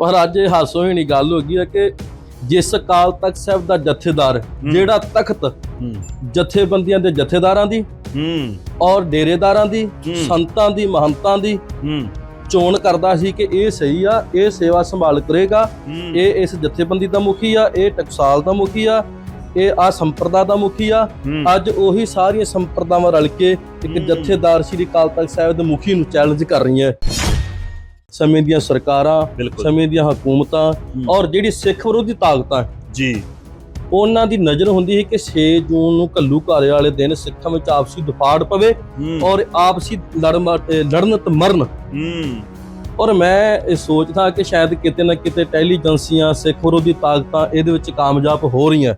ਪਰ ਅੱਜ ਇਹ ਹਾਸੋਹੀਣੀ ਗੱਲ ਹੋ ਗਈ ਹੈ ਕਿ ਜਿਸ ਅਕਾਲ ਤਖਤ ਸਾਹਿਬ ਦਾ ਜਥੇਦਾਰ ਜਿਹੜਾ ਤਖਤ ਹੂੰ। ਜਥੇਬੰਦੀਆਂ ਦੇ ਜਥੇਦਾਰਾਂ ਦੀ ਹੂੰ। ਔਰ ਡੇਰੇਦਾਰਾਂ ਦੀ ਹੂੰ। ਸੰਤਾਂ ਦੀ ਮਹੰਤਾਂ ਦੀ ਹੂੰ। ਚੋਣ ਕਰਦਾ ਸੀ ਕਿ ਇਹ ਸਹੀ ਆ ਇਹ ਸੇਵਾ ਸੰਭਾਲ ਕਰੇਗਾ ਹੂੰ। ਇਹ ਇਸ ਜਥੇਬੰਦੀ ਦਾ ਮੁਖੀ ਆ ਇਹ ਟਕਸਾਲ ਦਾ ਮੁਖੀ ਆ ਇਹ ਆ ਸੰਪਰਦਾ ਦਾ ਮੁਖੀ ਆ। ਹੂੰ। ਅੱਜ ਉਹੀ ਸਾਰੀਆਂ ਸੰਪਰਦਾਵਾਂ ਰਲ ਕੇ ਇੱਕ ਹੂੰ। ਜਥੇਦਾਰ ਸ੍ਰੀ ਅਕਾਲ ਤਖਤ ਸਾਹਿਬ ਦੇ ਮੁਖੀ ਨੂੰ ਚੈਲੰਜ ਕਰ ਰਹੀਆਂ। ਸਮੇਂ ਦੀਆਂ ਸਰਕਾਰਾਂ ਸਮੇਂ ਦੀਆਂ ਹਕੂਮਤਾਂ ਔਰ ਜਿਹੜੀ ਸਿੱਖ ਵਿਰੋਧੀ ਤਾਕਤਾਂ ਜੀ। ਉਹਨਾਂ ਦੀ ਨਜ਼ਰ ਹੁੰਦੀ ਹੈ ਕਿ 6 ਜੂਨ ਨੂੰ ਕੱਲੂ ਘਾਰੇ ਵਾਲੇ ਦਿਨ ਸਿੱਖਾਂ ਵਿੱਚ ਆਪਸੀ ਦੁਫਾੜ ਪਵੇ ਔਰ ਆਪਸੀ ਲੜਨ ਤੇ ਮਰਨ। ਔਰ ਮੈਂ ਇਹ ਸੋਚਦਾ ਕਿ ਸ਼ਾਇਦ ਕਿਤੇ ਨਾ ਕਿਤੇ ਟੈਲੀਜੈਂਸੀਆਂ ਸਿੱਖ ਵਿਰੋਧੀ ਤਾਕਤਾਂ ਇਹਦੇ ਵਿੱਚ ਕਾਮਯਾਬ ਹੋ ਰਹੀਆਂ।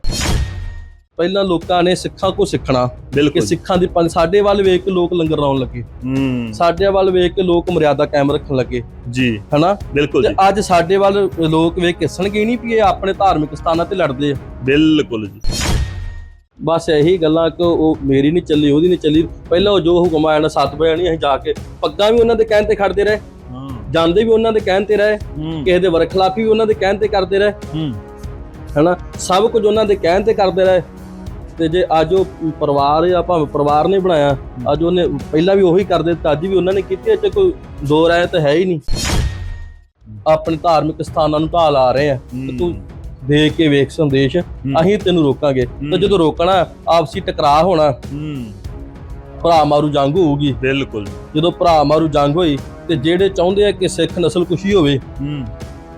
ਪਹਿਲਾਂ ਲੋਕਾਂ ਨੇ ਸਿੱਖਾਂ ਕੋ ਸਿੱਖਣਾ ਕਿ ਬਿਲਕੁਲ ਸਿੱਖਾਂ ਦੀ ਪੰਜ ਸਾਡੇ ਵੱਲ ਵੇਖ ਕੇ ਲੋਕ ਲੰਗਰ ਲਾਉਣ ਲੱਗੇ। ਹੂੰ। ਸਾਡੇ ਵੱਲ ਵੇਖ ਕੇ ਲੋਕ ਮਰਿਆਦਾ ਕਾਇਮ ਰੱਖਣ ਲੱਗੇ। ਜੀ। ਹਨਾ? ਬਿਲਕੁਲ ਜੀ। ਅੱਜ ਸਾਡੇ ਵੱਲ ਲੋਕ ਵੇਖ ਕੇ ਹੱਸਣਗੇ ਹੀ ਨਹੀਂ ਵੀ ਇਹ ਆਪਣੇ ਧਾਰਮਿਕ ਸਥਾਨਾਂ ਤੇ ਲੜਦੇ ਆ। ਬਿਲਕੁਲ ਜੀ। ਬਸ ਇਹੀ ਗੱਲਾਂ ਕਿ ਉਹ ਮੇਰੀ ਨਹੀਂ ਚੱਲੀ ਉਹਦੀ ਨਹੀਂ ਚੱਲੀ। ਪਹਿਲਾਂ ਉਹ ਜੋ ਹੁਕਮ ਆਇਆ ਨਾ ਸੱਤ ਵਜੇ ਨਹੀਂ ਅਸੀਂ ਜਾ ਕੇ ਪੱਗਾਂ ਵੀ ਉਹਨਾਂ ਦੇ ਕਹਿਣ ਤੇ ਖੜਦੇ ਰਹੇ। ਹਾਂ। ਜਾਂਦੇ ਵੀ ਉਹਨਾਂ ਦੇ ਕਹਿਣ ਤੇ ਰਹੇ। ਕਿਸੇ ਦੇ ਵਰਖਲਾਫੀ ਵੀ ਉਹਨਾਂ ਦੇ ਕਹਿਣ ਤੇ ਕਰਦੇ ਰਹੇ। ਹੂੰ। ਹਨਾ? ਸਭ ਕੁਝ ਉਹਨਾਂ ਦੇ ਕਹਿਣ ਤੇ ਕਰਦੇ ਰਹੇ। ਤੇ ਜੇ ਅੱਜ ਉਹ ਪਰਿਵਾਰ ਆ ਭਾਵੇਂ ਪਰਿਵਾਰ ਨੇ ਬਣਾਇਆ ਅੱਜ ਉਹਨੇ ਪਹਿਲਾਂ ਵੀ ਉਹੀ ਕਰਦੇ ਤੇ ਅੱਜ ਵੀ ਉਹਨਾਂ ਨੇ ਕੀਤੀ 'ਚ ਕੋਈ ਦੋ ਰਾਏ ਤਾਂ ਹੈ ਹੀ ਨਹੀਂ। ਆਪਣੇ ਧਾਰਮਿਕ ਸਥਾਨਾਂ ਨੂੰ ਢਾਲ ਆ ਰਹੇ ਆ ਤੇ ਤੂੰ ਦੇਖ ਕੇ ਵੇਖ ਸੰਦੇਸ਼ ਅਸੀਂ ਤੈਨੂੰ ਰੋਕਾਂਗੇ। ਤੇ ਜਦੋਂ ਰੋਕਣਾ ਆਪਸੀ ਟਕਰਾਅ ਹੋਣਾ ਭਰਾ ਮਾਰੂ ਜੰਗ ਹੋਊਗੀ। ਬਿਲਕੁਲ। ਜਦੋਂ ਭਰਾ ਮਾਰੂ ਜੰਗ ਹੋਈ ਤੇ ਜਿਹੜੇ ਚਾਹੁੰਦੇ ਆ ਕਿ ਸਿੱਖ ਨਸਲ ਕੁਸ਼ੀ ਹੋਵੇ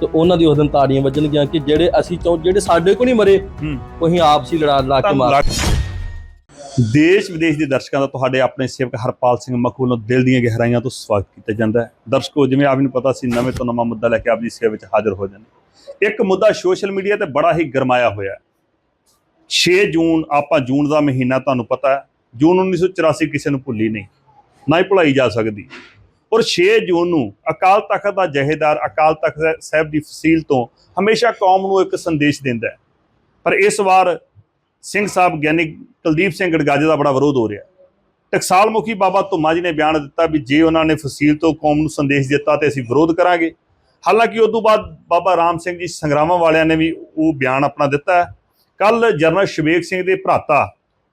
ਤੇ ਉਹਨਾਂ ਦੀ ਉਸ ਦਿਨ ਤਾੜੀਆਂ ਵੱਜਣਗੀਆਂ ਕਿ ਜਿਹੜੇ ਅਸੀਂ ਚਾਹ ਜਿਹੜੇ ਸਾਡੇ ਕੋਲ ਨਹੀਂ ਮਰੇ ਉਹ ਆਪਸੀ ਲੜਾ ਲਾ ਕੇ ਮਾਰ ਦੇਸ਼ ਵਿਦੇਸ਼ ਦੇ ਦਰਸ਼ਕਾਂ ਦਾ ਤੁਹਾਡੇ ਆਪਣੇ ਸੇਵਕ ਹਰਪਾਲ ਸਿੰਘ ਮੱਖੂ ਵੱਲੋਂ ਦਿਲ ਦੀਆਂ ਗਹਿਰਾਈਆਂ ਤੋਂ ਸਵਾਗਤ ਕੀਤਾ ਜਾਂਦਾ ਹੈ। ਦਰਸ਼ਕੋ ਜਿਵੇਂ ਆਪ ਨੂੰ ਪਤਾ ਸੀ ਨਵੇਂ ਤੋਂ ਨਵਾਂ ਮੁੱਦਾ ਲੈ ਕੇ ਆਪ ਦੀ ਸੇਵਾ ਵਿੱਚ ਹਾਜ਼ਰ ਹੋ ਜਾਂਦੇ ਇੱਕ ਮੁੱਦਾ ਸੋਸ਼ਲ ਮੀਡੀਆ ਤੇ ਬੜਾ ਹੀ ਗਰਮਾਇਆ ਹੋਇਆ ਹੈ। 6 ਜੂਨ ਆਪਾਂ ਜੂਨ ਦਾ ਮਹੀਨਾ ਤੁਹਾਨੂੰ ਪਤਾ ਹੈ। ਜੂਨ 1984 ਕਿਸੇ ਨੂੰ ਭੁੱਲੀ ਨਹੀਂ। ਨਾ ਹੀ ਭੁਲਾਈ ਜਾ ਸਕਦੀ। ਔਰ 6 ਜੂਨ ਨੂੰ ਅਕਾਲ ਤਖਤ ਦਾ ਜਹੇਦਾਰ ਅਕਾਲ ਤਖਤ ਸਾਹਿਬ ਦੀ ਫਸੀਲ ਤੋਂ ਹਮੇਸ਼ਾ ਕੌਮ ਨੂੰ ਇੱਕ ਸੰਦੇਸ਼ ਦਿੰਦਾ ਹੈ। ਪਰ ਇਸ ਵਾਰ ਸਿੰਘ ਸਾਹਿਬ ਗਿਆਨੀ ਕੁਲਦੀਪ ਸਿੰਘ ਗੜਗਾਜੇ ਦਾ ਬੜਾ ਵਿਰੋਧ ਹੋ ਰਿਹਾ ਟਕਸਾਲ ਮੁਖੀ ਬਾਬਾ ਧੁੰਮਾ ਜੀ ਨੇ ਬਿਆਨ ਦਿੱਤਾ ਵੀ ਜੇ ਉਹਨਾਂ ਨੇ ਫਸੀਲ ਤੋਂ ਕੌਮ ਨੂੰ ਸੰਦੇਸ਼ ਦਿੱਤਾ ਤੇ ਅਸੀਂ ਵਿਰੋਧ ਕਰਾਂਗੇ। ਹਾਲਾਂਕਿ ਉਸ ਤੋਂ ਬਾਅਦ ਬਾਬਾ ਰਾਮ ਸਿੰਘ ਜੀ ਸੰਗਰਾਵਾਂ ਵਾਲਿਆਂ ਨੇ ਵੀ ਉਹ ਬਿਆਨ ਆਪਣਾ ਦਿੱਤਾ ਕੱਲ ਜਨਰਲ ਸ਼ਵੇਕ ਸਿੰਘ ਦੇ ਭਰਾਤਾ,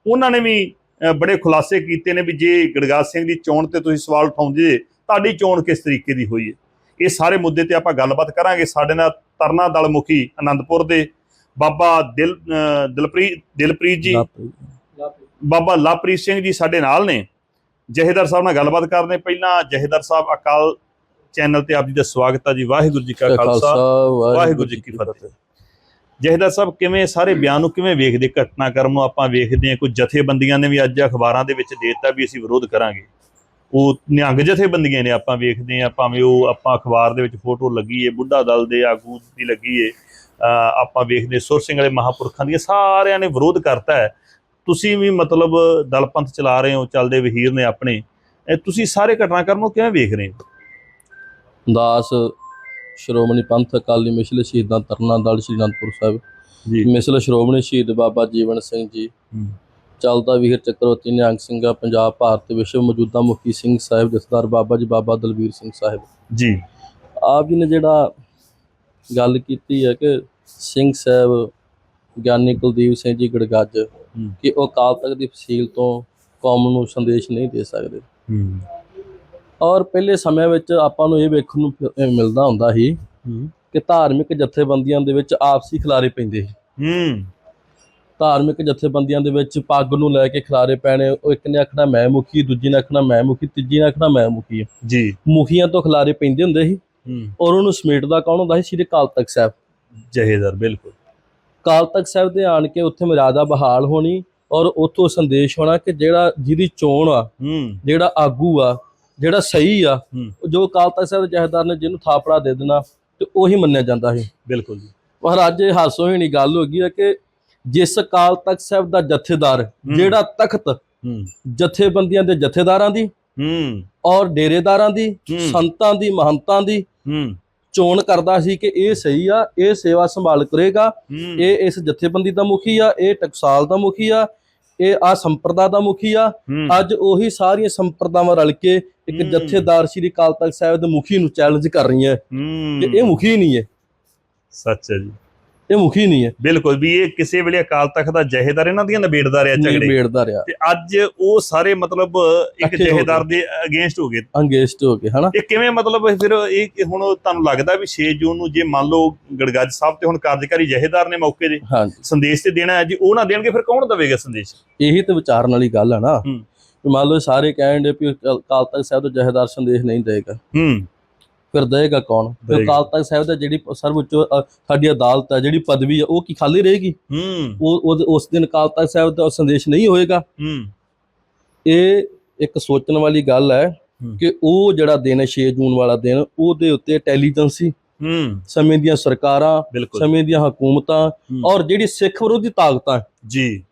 ਉਹਨਾਂ ਨੇ ਵੀ ਬੜੇ ਖੁਲਾਸੇ ਕੀਤੇ ਨੇ ਵੀ ਜੇ ਗੜਗਾਜ ਸਿੰਘ ਦੀ ਚੋਣ ਤੇ ਤੁਸੀਂ ਸਵਾਲ ਉਠਾਉਂਦੇ ਤੁਹਾਡੀ ਚੋਣ ਕਿਸ ਤਰੀਕੇ ਦੀ ਹੋਈ ਹੈ? ਇਹ ਸਾਰੇ ਮੁੱਦੇ ਤੇ ਆਪਾਂ ਗੱਲਬਾਤ ਕਰਾਂਗੇ। ਸਾਡੇ ਨਾਲ ਤਰਨਾ ਦਲ ਮੁਖੀ ਆਨੰਦਪੁਰ ਦੇ ਬਾਬਾ ਦਿਲ ਦਿਲਪ੍ਰੀਤ ਦਿਲਪ੍ਰੀਤ ਜੀ। ਬਾਬਾ ਲਵਪ੍ਰੀਤ ਸਿੰਘ ਜੀ ਸਾਡੇ ਨਾਲ ਨੇ। ਜਹੇਦਾਰ ਸਾਹਿਬ ਨਾਲ ਗੱਲਬਾਤ ਕਰਦੇ। ਪਹਿਲਾਂ ਜਹੇਦਾਰ ਸਾਹਿਬ ਅਕਾਲ ਚੈਨਲ ਤੇ ਆਪ ਜੀ ਦਾ ਸਵਾਗਤ ਹੈ ਜੀ। ਵਾਹਿਗੁਰੂ ਜੀ ਕਾ ਖਾਲਸਾ। ਵਾਹਿਗੁਰੂ ਜੀ ਕੀ ਫਤਿਹ। ਜਹੇਦਾਰ ਸਾਹਿਬ ਕਿਵੇਂ ਸਾਰੇ ਬਿਆਨ ਨੂੰ ਕਿਵੇਂ ਵੇਖਦੇ ਘਟਨਾਕ੍ਰਮ ਨੂੰ ਆਪਾਂ ਵੇਖਦੇ ਹਾਂ? ਕੁਝ ਜਥੇਬੰਦੀਆਂ ਨੇ ਵੀ ਅੱਜ ਅਖਬਾਰਾਂ ਦੇ ਵਿੱਚ ਦੇ ਦਿੱਤਾ ਵੀ ਅਸੀਂ ਵਿਰੋਧ ਕਰਾਂਗੇ। ਉਹ ਨਿਹੰਗ ਜਥੇਬੰਦੀਆਂ ਨੇ ਆਪਾਂ ਵੇਖਦੇ ਹਾਂ ਭਾਵੇਂ ਉਹ ਆਪਾਂ ਅਖਬਾਰ ਦੇ ਵਿੱਚ ਫੋਟੋ ਲੱਗੀ ਏ ਬੁੱਢਾ ਦਲ ਦੇ ਆਗੂ ਦੀ ਲੱਗੀ ਏ ਆਪਾਂ ਵੇਖਦੇ ਸੁਰ ਸਿੰਘ ਵਾਲੇ ਮਹਾਪੁਰਖਾਂ ਦੀਆਂ ਸਾਰਿਆਂ ਨੇ ਵਿਰੋਧ ਕਰਤਾ ਹੈ। ਤੁਸੀਂ ਵੀ ਮਤਲਬ ਦਲਪੰਥ ਚਲਾ ਰਹੇ ਹੋ ਚੱਲਦੇ ਵਹੀਰ ਨੇ ਆਪਣੇ ਇਹ ਤੁਸੀਂ ਸਾਰੇ ਘਟਨਾਕ੍ਰਮ ਨੂੰ ਕਿਵੇਂ ਵੇਖ ਰਹੇ ਹੋ? ਦਾਸ ਸ਼੍ਰੋਮਣੀ ਪੰਥ ਅਕਾਲੀ ਮਿਸਲ ਸ਼ਹੀਦਾਂ ਤਰਨਾ ਦਲ ਸ਼੍ਰੀ ਅਨੰਦਪੁਰ ਸਾਹਿਬ। ਜੀ। ਮਿਸਲ ਸ਼੍ਰੋਮਣੀ ਸ਼ਹੀਦ ਬਾਬਾ ਜੀਵਨ ਸਿੰਘ ਜੀ ਚੱਲਦਾ ਵੀਰ ਚੱਕਰਵਰਤੀ ਨਿਹੰਗ ਸਿੰਘਾ ਪੰਜਾਬ ਭਾਰਤ ਵਿਸ਼ਵ ਮੌਜੂਦਾ ਮੁਖੀ ਸਿੰਘ ਸਾਹਿਬ ਜਥੇਦਾਰ ਬਾਬਾ ਜੀ ਬਾਬਾ ਦਲਵੀਰ ਸਿੰਘ ਸਾਹਿਬ। ਜੀ। ਆਪ ਜੀ ਨੇ ਜਿਹੜਾ ਗੱਲ ਕੀਤੀ ਹੈ ਕਿ ਸਿੰਘ ਸਾਹਿਬ ਗਿਆਨੀ ਕੁਲਦੀਪ ਸਿੰਘ ਜੀ ਗੜਗੱਜ ਕਿ ਉਹ ਅਕਾਲ ਤਖਤ ਦੀ ਫਸੀਲ ਤੋਂ ਕੌਮ ਨੂੰ ਸੰਦੇਸ਼ ਨਹੀਂ ਦੇ ਸਕਦੇ। ਔਰ ਪਹਿਲੇ ਸਮੇਂ ਵਿੱਚ ਆਪਾਂ ਨੂੰ ਇਹ ਵੇਖਣ ਨੂੰ ਮਿਲਦਾ ਹੁੰਦਾ ਸੀ ਕਿ ਧਾਰਮਿਕ ਜਥੇਬੰਦੀਆਂ ਦੇ ਵਿੱਚ ਆਪਸੀ ਖਿਲਾਰੇ ਪੈਂਦੇ ਸੀ। ਹੂੰ। ਧਾਰਮਿਕ ਜਥੇਬੰਦੀਆਂ ਦੇ ਵਿੱਚ ਪੱਗ ਨੂੰ ਲੈ ਕੇ ਖਿਲਾਰੇ ਪੈਣੇ ਉਹ ਇੱਕ ਨੇ ਆਖਣਾ ਮੈਂ ਮੁਖੀ ਦੂਜੀ ਨੇ ਆਖਣਾ ਮੈਂ ਮੁਖੀ ਤੀਜੀ ਨੇ ਆਖਣਾ ਮੈਂ ਮੁਖੀ। ਹਾਂ। ਜੀ। ਮੁਖੀਆਂ ਤੋਂ ਖਿਲਾਰੇ ਪੈਂਦੇ ਹੁੰਦੇ ਸੀ। ਹੂੰ। ਔਰ ਉਹਨੂੰ ਸਮੇਟਦਾ ਕੌਣ ਹੁੰਦਾ ਸੀ? ਸ੍ਰੀ ਅਕਾਲ ਤਖਤ ਸਾਹਿਬ। ਜਹੇਦਾਰ ਬਿਲਕੁਲ। ਅਕਾਲ ਤਖਤ ਸਾਹਿਬ ਦੇ ਆਣ ਕੇ ਉੱਥੇ ਮਰਿਆਦਾ ਬਹਾਲ ਹੋਣੀ ਔਰ ਉੱਥੋਂ ਸੰਦੇਸ਼ ਹੋਣਾ ਕਿ ਜਿਹੜਾ ਜਿਹਦੀ ਚੋਣ ਆ ਹੂੰ। ਜਿਹੜਾ ਆਗੂ ਆ ਜਿਹੜਾ ਸਹੀ ਆ ਹੂੰ। ਜੋ ਅਕਾਲ ਤਖਤ ਸਾਹਿਬ ਦੇ ਜਹੇਦਾਰ ਨੇ ਜਿਹਨੂੰ ਥਾਪੜਾ ਦੇ ਦੇਣਾ ਤੇ ਉਹੀ ਮੰਨਿਆ ਜਾਂਦਾ ਸੀ। ਬਿਲਕੁਲ ਜੀ। ਪਰ ਅੱਜ ਇਹ ਹਾਸੋਹੀਣੀ ਗੱਲ ਹੋ ਗਈ ਹੈ ਕਿ ਜਿਸ ਅਕਾਲ ਤਖਤ ਸਾਹਿਬ ਦਾ ਜਥੇਦਾਰ ਜਿਹੜਾ ਤਖਤ ਜਥੇਬੰਦੀਆਂ ਦੇ ਜਥੇਦਾਰਾਂ ਦੀ ਹੂੰ। ਔਰ ਡੇਰੇਦਾਰਾਂ ਦੀ। ਸੰਤਾਂ ਦੀ ਮਹੰਤਾਂ ਦੀ ਹੂੰ। ਚੋਣ ਕਰਦਾ ਸੀ ਕਿ ਇਹ ਸਹੀ ਆ ਇਹ ਸੇਵਾ ਸੰਭਾਲ ਕਰੇਗਾ ਇਹ ਇਸ ਜਥੇਬੰਦੀ ਦਾ ਮੁਖੀ ਆ ਇਹ ਟਕਸਾਲ ਦਾ ਮੁਖੀ ਆ ਇਹ ਆ ਸੰਪਰਦਾ ਦਾ ਮੁਖੀ ਆ। ਅੱਜ ਉਹੀ ਸਾਰੀਆਂ ਸੰਪਰਦਾਵਾਂ ਰਲ ਕੇ ਇੱਕ। ਜਥੇਦਾਰ ਸ੍ਰੀ ਅਕਾਲ ਤਖਤ ਸਾਹਿਬ ਦੇ ਮੁਖੀ ਨੂੰ ਚੈਲੰਜ ਕਰ ਰਹੀਆਂ। ਕਿ ਇਹ ਮੁਖੀ ਨਹੀਂ ਹੈ। ਸੱਚ ਹੈ ਜੀ। ਇਹ ਮੁਖੀ ਨਹੀਂ ਹੈ। ਬਿਲਕੁਲ ਵੀ ਇਹ ਕਿਸੇ ਵੇਲੇ ਅਕਾਲ ਤਖਤ ਦਾ ਜਹੇਦਾਰ ਇਹਨਾਂ ਦੀਆਂ ਨਿਬੇੜਦਾ ਰਿਹਾ ਝਗੜੇ। ਨਿਬੇੜਦਾ ਰਿਹਾ। ਤੇ ਅੱਜ ਉਹ ਸਾਰੇ ਮਤਲਬ ਇੱਕ ਜਹੇਦਾਰ ਦੇ ਅਗੇਂਸਟ ਹੋ ਗਏ। ਅੰਗੇਸਟ ਹੋ ਕੇ ਹਨਾ? ਇਹ ਕਿਵੇਂ ਮਤਲਬ ਫਿਰ ਇਹ ਹੁਣ ਤੁਹਾਨੂੰ ਲੱਗਦਾ ਵੀ 6 ਜੂਨ ਨੂੰ ਜੇ ਮੰਨ ਲਓ ਗੜਗੱਜ ਸਾਹਿਬ ਤੇ ਹੁਣ ਕਾਰਜਕਾਰੀ ਜਹੇਦਾਰ ਨੇ ਮੌਕੇ ਦੇ ਸੰਦੇਸ਼ ਤੇ ਦੇਣਾ ਹੈ ਜੀ ਉਹ ਨਾ ਦੇਣਗੇ ਫਿਰ ਕੌਣ ਦੇਵੇਗਾ ਸੰਦੇਸ਼? ਇਹੀ ਤੇ ਵਿਚਾਰਨ ਵਾਲੀ ਗੱਲ ਹੈ ਨਾ। ਮੰਨ ਲਓ ਸਾਰੇ ਕਹਿਣ ਦੇ ਵੀ ਅਕਾਲ ਤਖਤ ਸਾਹਿਬ ਦਾ ਜਹੇਦਾਰ ਸੰਦੇਸ਼ ਨਹੀਂ ਦੇਗਾ। ਹੂੰ। ਫਿਰ ਦੇਗਾ ਕੌਣ? ਫਿਰ। ਅਕਾਲ ਤਖਤ ਸਾਹਿਬ ਦਾ ਜਿਹੜੀ ਸਰਵਉੱਚ ਸਾਡੀ ਅਦਾਲਤ ਹੈ ਜਿਹੜੀ ਪਦਵੀ ਹੈ ਉਹ ਕੀ ਖਾਲੀ ਰਹੇਗੀ? ਹੂੰ। ਉਹ ਉਸ ਦਿਨ ਅਕਾਲ ਤਖਤ ਸਾਹਿਬ ਦਾ ਸੰਦੇਸ਼ ਨਹੀਂ ਹੋਏਗਾ। ਹੂੰ। ਇਹ ਇੱਕ ਸੋਚਣ ਵਾਲੀ ਗੱਲ ਹੈ। ਕਿ ਉਹ ਜਿਹੜਾ ਦਿਨ ਹੈ 6 ਜੂਨ ਵਾਲਾ ਦਿਨ ਉਹਦੇ ਉੱਤੇ ਇੰਟੈਲੀਜੈਂਸੀ ਹੂੰ। ਸਮੇਂ ਦੀਆਂ ਸਰਕਾਰਾਂ ਸਮੇਂ ਦੀਆਂ ਹਕੂਮਤਾਂ। ਔਰ ਜਿਹੜੀ ਸਿੱਖ ਵਿਰੋਧੀ ਤਾਕਤਾਂ ਜੀ।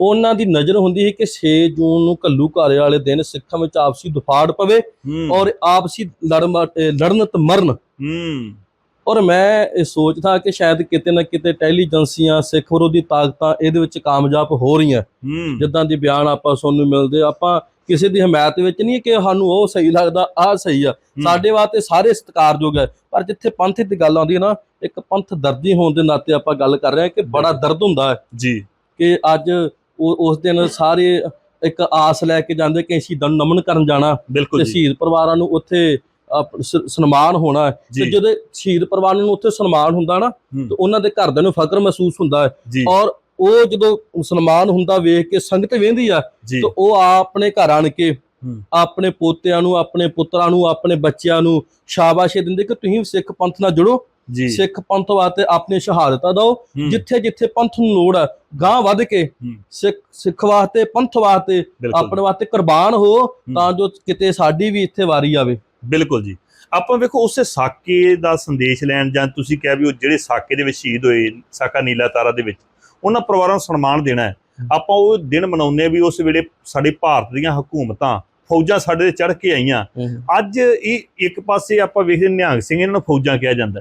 ਉਹਨਾਂ ਦੀ ਨਜ਼ਰ ਹੁੰਦੀ ਹੈ ਕਿ 6 ਜੂਨ ਨੂੰ ਕੱਲੂ ਘਾਰੇ ਵਾਲੇ ਦਿਨ ਸਿੱਖਾਂ ਵਿੱਚ ਆਪਸੀ ਦੁਫਾੜ ਪਵੇ ਔਰ ਆਪਸੀ ਲੜਨ ਤੇ ਮਰਨ। ਔਰ ਮੈਂ ਇਹ ਸੋਚਦਾ ਕਿ ਸ਼ਾਇਦ ਕਿਤੇ ਨਾ ਕਿਤੇ ਇੰਟੈਲੀਜੈਂਸੀਆਂ ਸਿੱਖ ਵਿਰੋਧੀ ਤਾਕਤਾਂ ਇਹਦੇ ਵਿੱਚ ਕਾਮਯਾਬ ਹੋ ਰਹੀਆਂ। ਜਿੱਦਾਂ ਦੀ ਬਿਆਨ ਆਪਾਂ ਸੁਣਨ ਨੂੰ ਮਿਲਦੇ ਆਪਾਂ ਕਿਸੇ ਦੀ ਹਮਾਇਤ ਵਿੱਚ ਨਹੀਂ ਕਿ ਸਾਨੂੰ ਉਹ ਸਹੀ ਲੱਗਦਾ ਆਹ ਸਹੀ ਆ। ਸਾਡੇ ਵਾਸਤੇ ਸਾਰੇ ਸਤਿਕਾਰਯੋਗ ਹੈ ਪਰ ਜਿੱਥੇ ਪੰਥ ਦੀ ਗੱਲ ਆਉਂਦੀ ਹੈ ਨਾ ਇੱਕ ਪੰਥ ਦਰਦੀ ਹੋਣ ਦੇ ਨਾਤੇ ਆਪਾਂ ਗੱਲ ਕਰ ਰਹੇ ਹਾਂ ਕਿ ਬੜਾ ਦਰਦ ਹੁੰਦਾ ਹੈ ਜੀ। ਕਿ ਅੱਜ ਉਸ ਦਿਨ ਸਾਰੇ ਇੱਕ ਆਸ ਲੈ ਕੇ ਜਾਂਦੇ ਕਿ ਅਸੀਂ ਦਨ ਨਮਨ ਕਰਨ ਜਾਣਾ ਤੇ ਸ਼ਹੀਦ ਪਰਿਵਾਰਾਂ ਨੂੰ ਉੱਥੇ ਸਨਮਾਨ ਹੋਣਾ। ਤੇ ਜਦੋਂ ਸ਼ਹੀਦ ਪਰਿਵਾਰ ਨੂੰ ਉੱਥੇ ਸਨਮਾਨ ਹੁੰਦਾ ਨਾ। ਤੇ ਉਹਨਾਂ ਦੇ ਘਰਦਿਆਂ ਨੂੰ ਫਖਰ ਮਹਿਸੂਸ ਹੁੰਦਾ ਹੈ ਔਰ ਉਹ ਜਦੋਂ ਸਨਮਾਨ ਹੁੰਦਾ ਵੇਖ ਕੇ ਸੰਗਤ ਵੇਂਦੀ ਆ ਤੇ ਉਹ ਆਪਣੇ ਘਰ ਆਣ ਕੇ। ਆਪਣੇ ਪੋਤਿਆਂ ਨੂੰ ਆਪਣੇ ਪੁੱਤਰਾਂ ਨੂੰ ਆਪਣੇ ਬੱਚਿਆਂ ਨੂੰ ਸ਼ਾਬਾਸ਼ੇ ਦਿੰਦੇ ਕਿ ਤੁਸੀਂ ਸਿੱਖ ਪੰਥ ਨਾਲ ਜੁੜੋ ਸਿੱਖ ਪੰਥ ਵਾਸਤੇ ਆਪਣੀ ਸ਼ਹਾਦਤਾਂ ਦਿਓ। ਜਿੱਥੇ ਜਿੱਥੇ ਪੰਥ ਨੂੰ ਲੋੜ ਹੈ ਗਾਂ ਵੱਧ ਕੇ। ਸਿੱਖ ਸਿੱਖ ਵਾਸਤੇ ਪੰਥ ਵਾਸਤੇ ਆਪਣੇ ਵਾਸਤੇ ਕੁਰਬਾਨ ਹੋ ਤਾਂ ਜੋ ਕਿਤੇ ਸਾਡੀ ਵੀ ਇੱਥੇ ਵਾਰੀ ਆਵੇ। ਬਿਲਕੁਲ ਜੀ। ਆਪਾਂ ਵੇਖੋ ਉਸੇ ਸਾਕੇ ਦਾ ਸੰਦੇਸ਼ ਲੈਣ ਜਾਂ ਤੁਸੀਂ ਕਿਹਾ ਵੀ ਉਹ ਜਿਹੜੇ ਸਾਕੇ ਦੇ ਵਿੱਚ ਸ਼ਹੀਦ ਹੋਏ ਸਾਕਾ ਨੀਲਾ ਤਾਰਾ ਦੇ ਵਿੱਚ ਉਹਨਾਂ ਪਰਿਵਾਰਾਂ ਨੂੰ ਸਨਮਾਨ ਦੇਣਾ ਹੈ। ਆਪਾਂ ਉਹ ਦਿਨ ਮਨਾਉਂਦੇ ਵੀ ਉਸ ਵੇਲੇ ਸਾਡੇ ਭਾਰਤ ਦੀਆਂ ਹਕੂਮਤਾਂ ਫੌਜਾਂ ਸਾਡੇ ਤੇ ਚੜ੍ਹ ਕੇ ਆਈਆਂ। ਅੱਜ ਇਹ ਇੱਕ ਪਾਸੇ ਆਪਾਂ ਵੇਖਦੇ ਨਿਹੰਗ ਸਿੰਘ ਇਹਨਾਂ ਨੂੰ ਫੌਜਾਂ ਕਿਹਾ ਜਾਂਦਾ।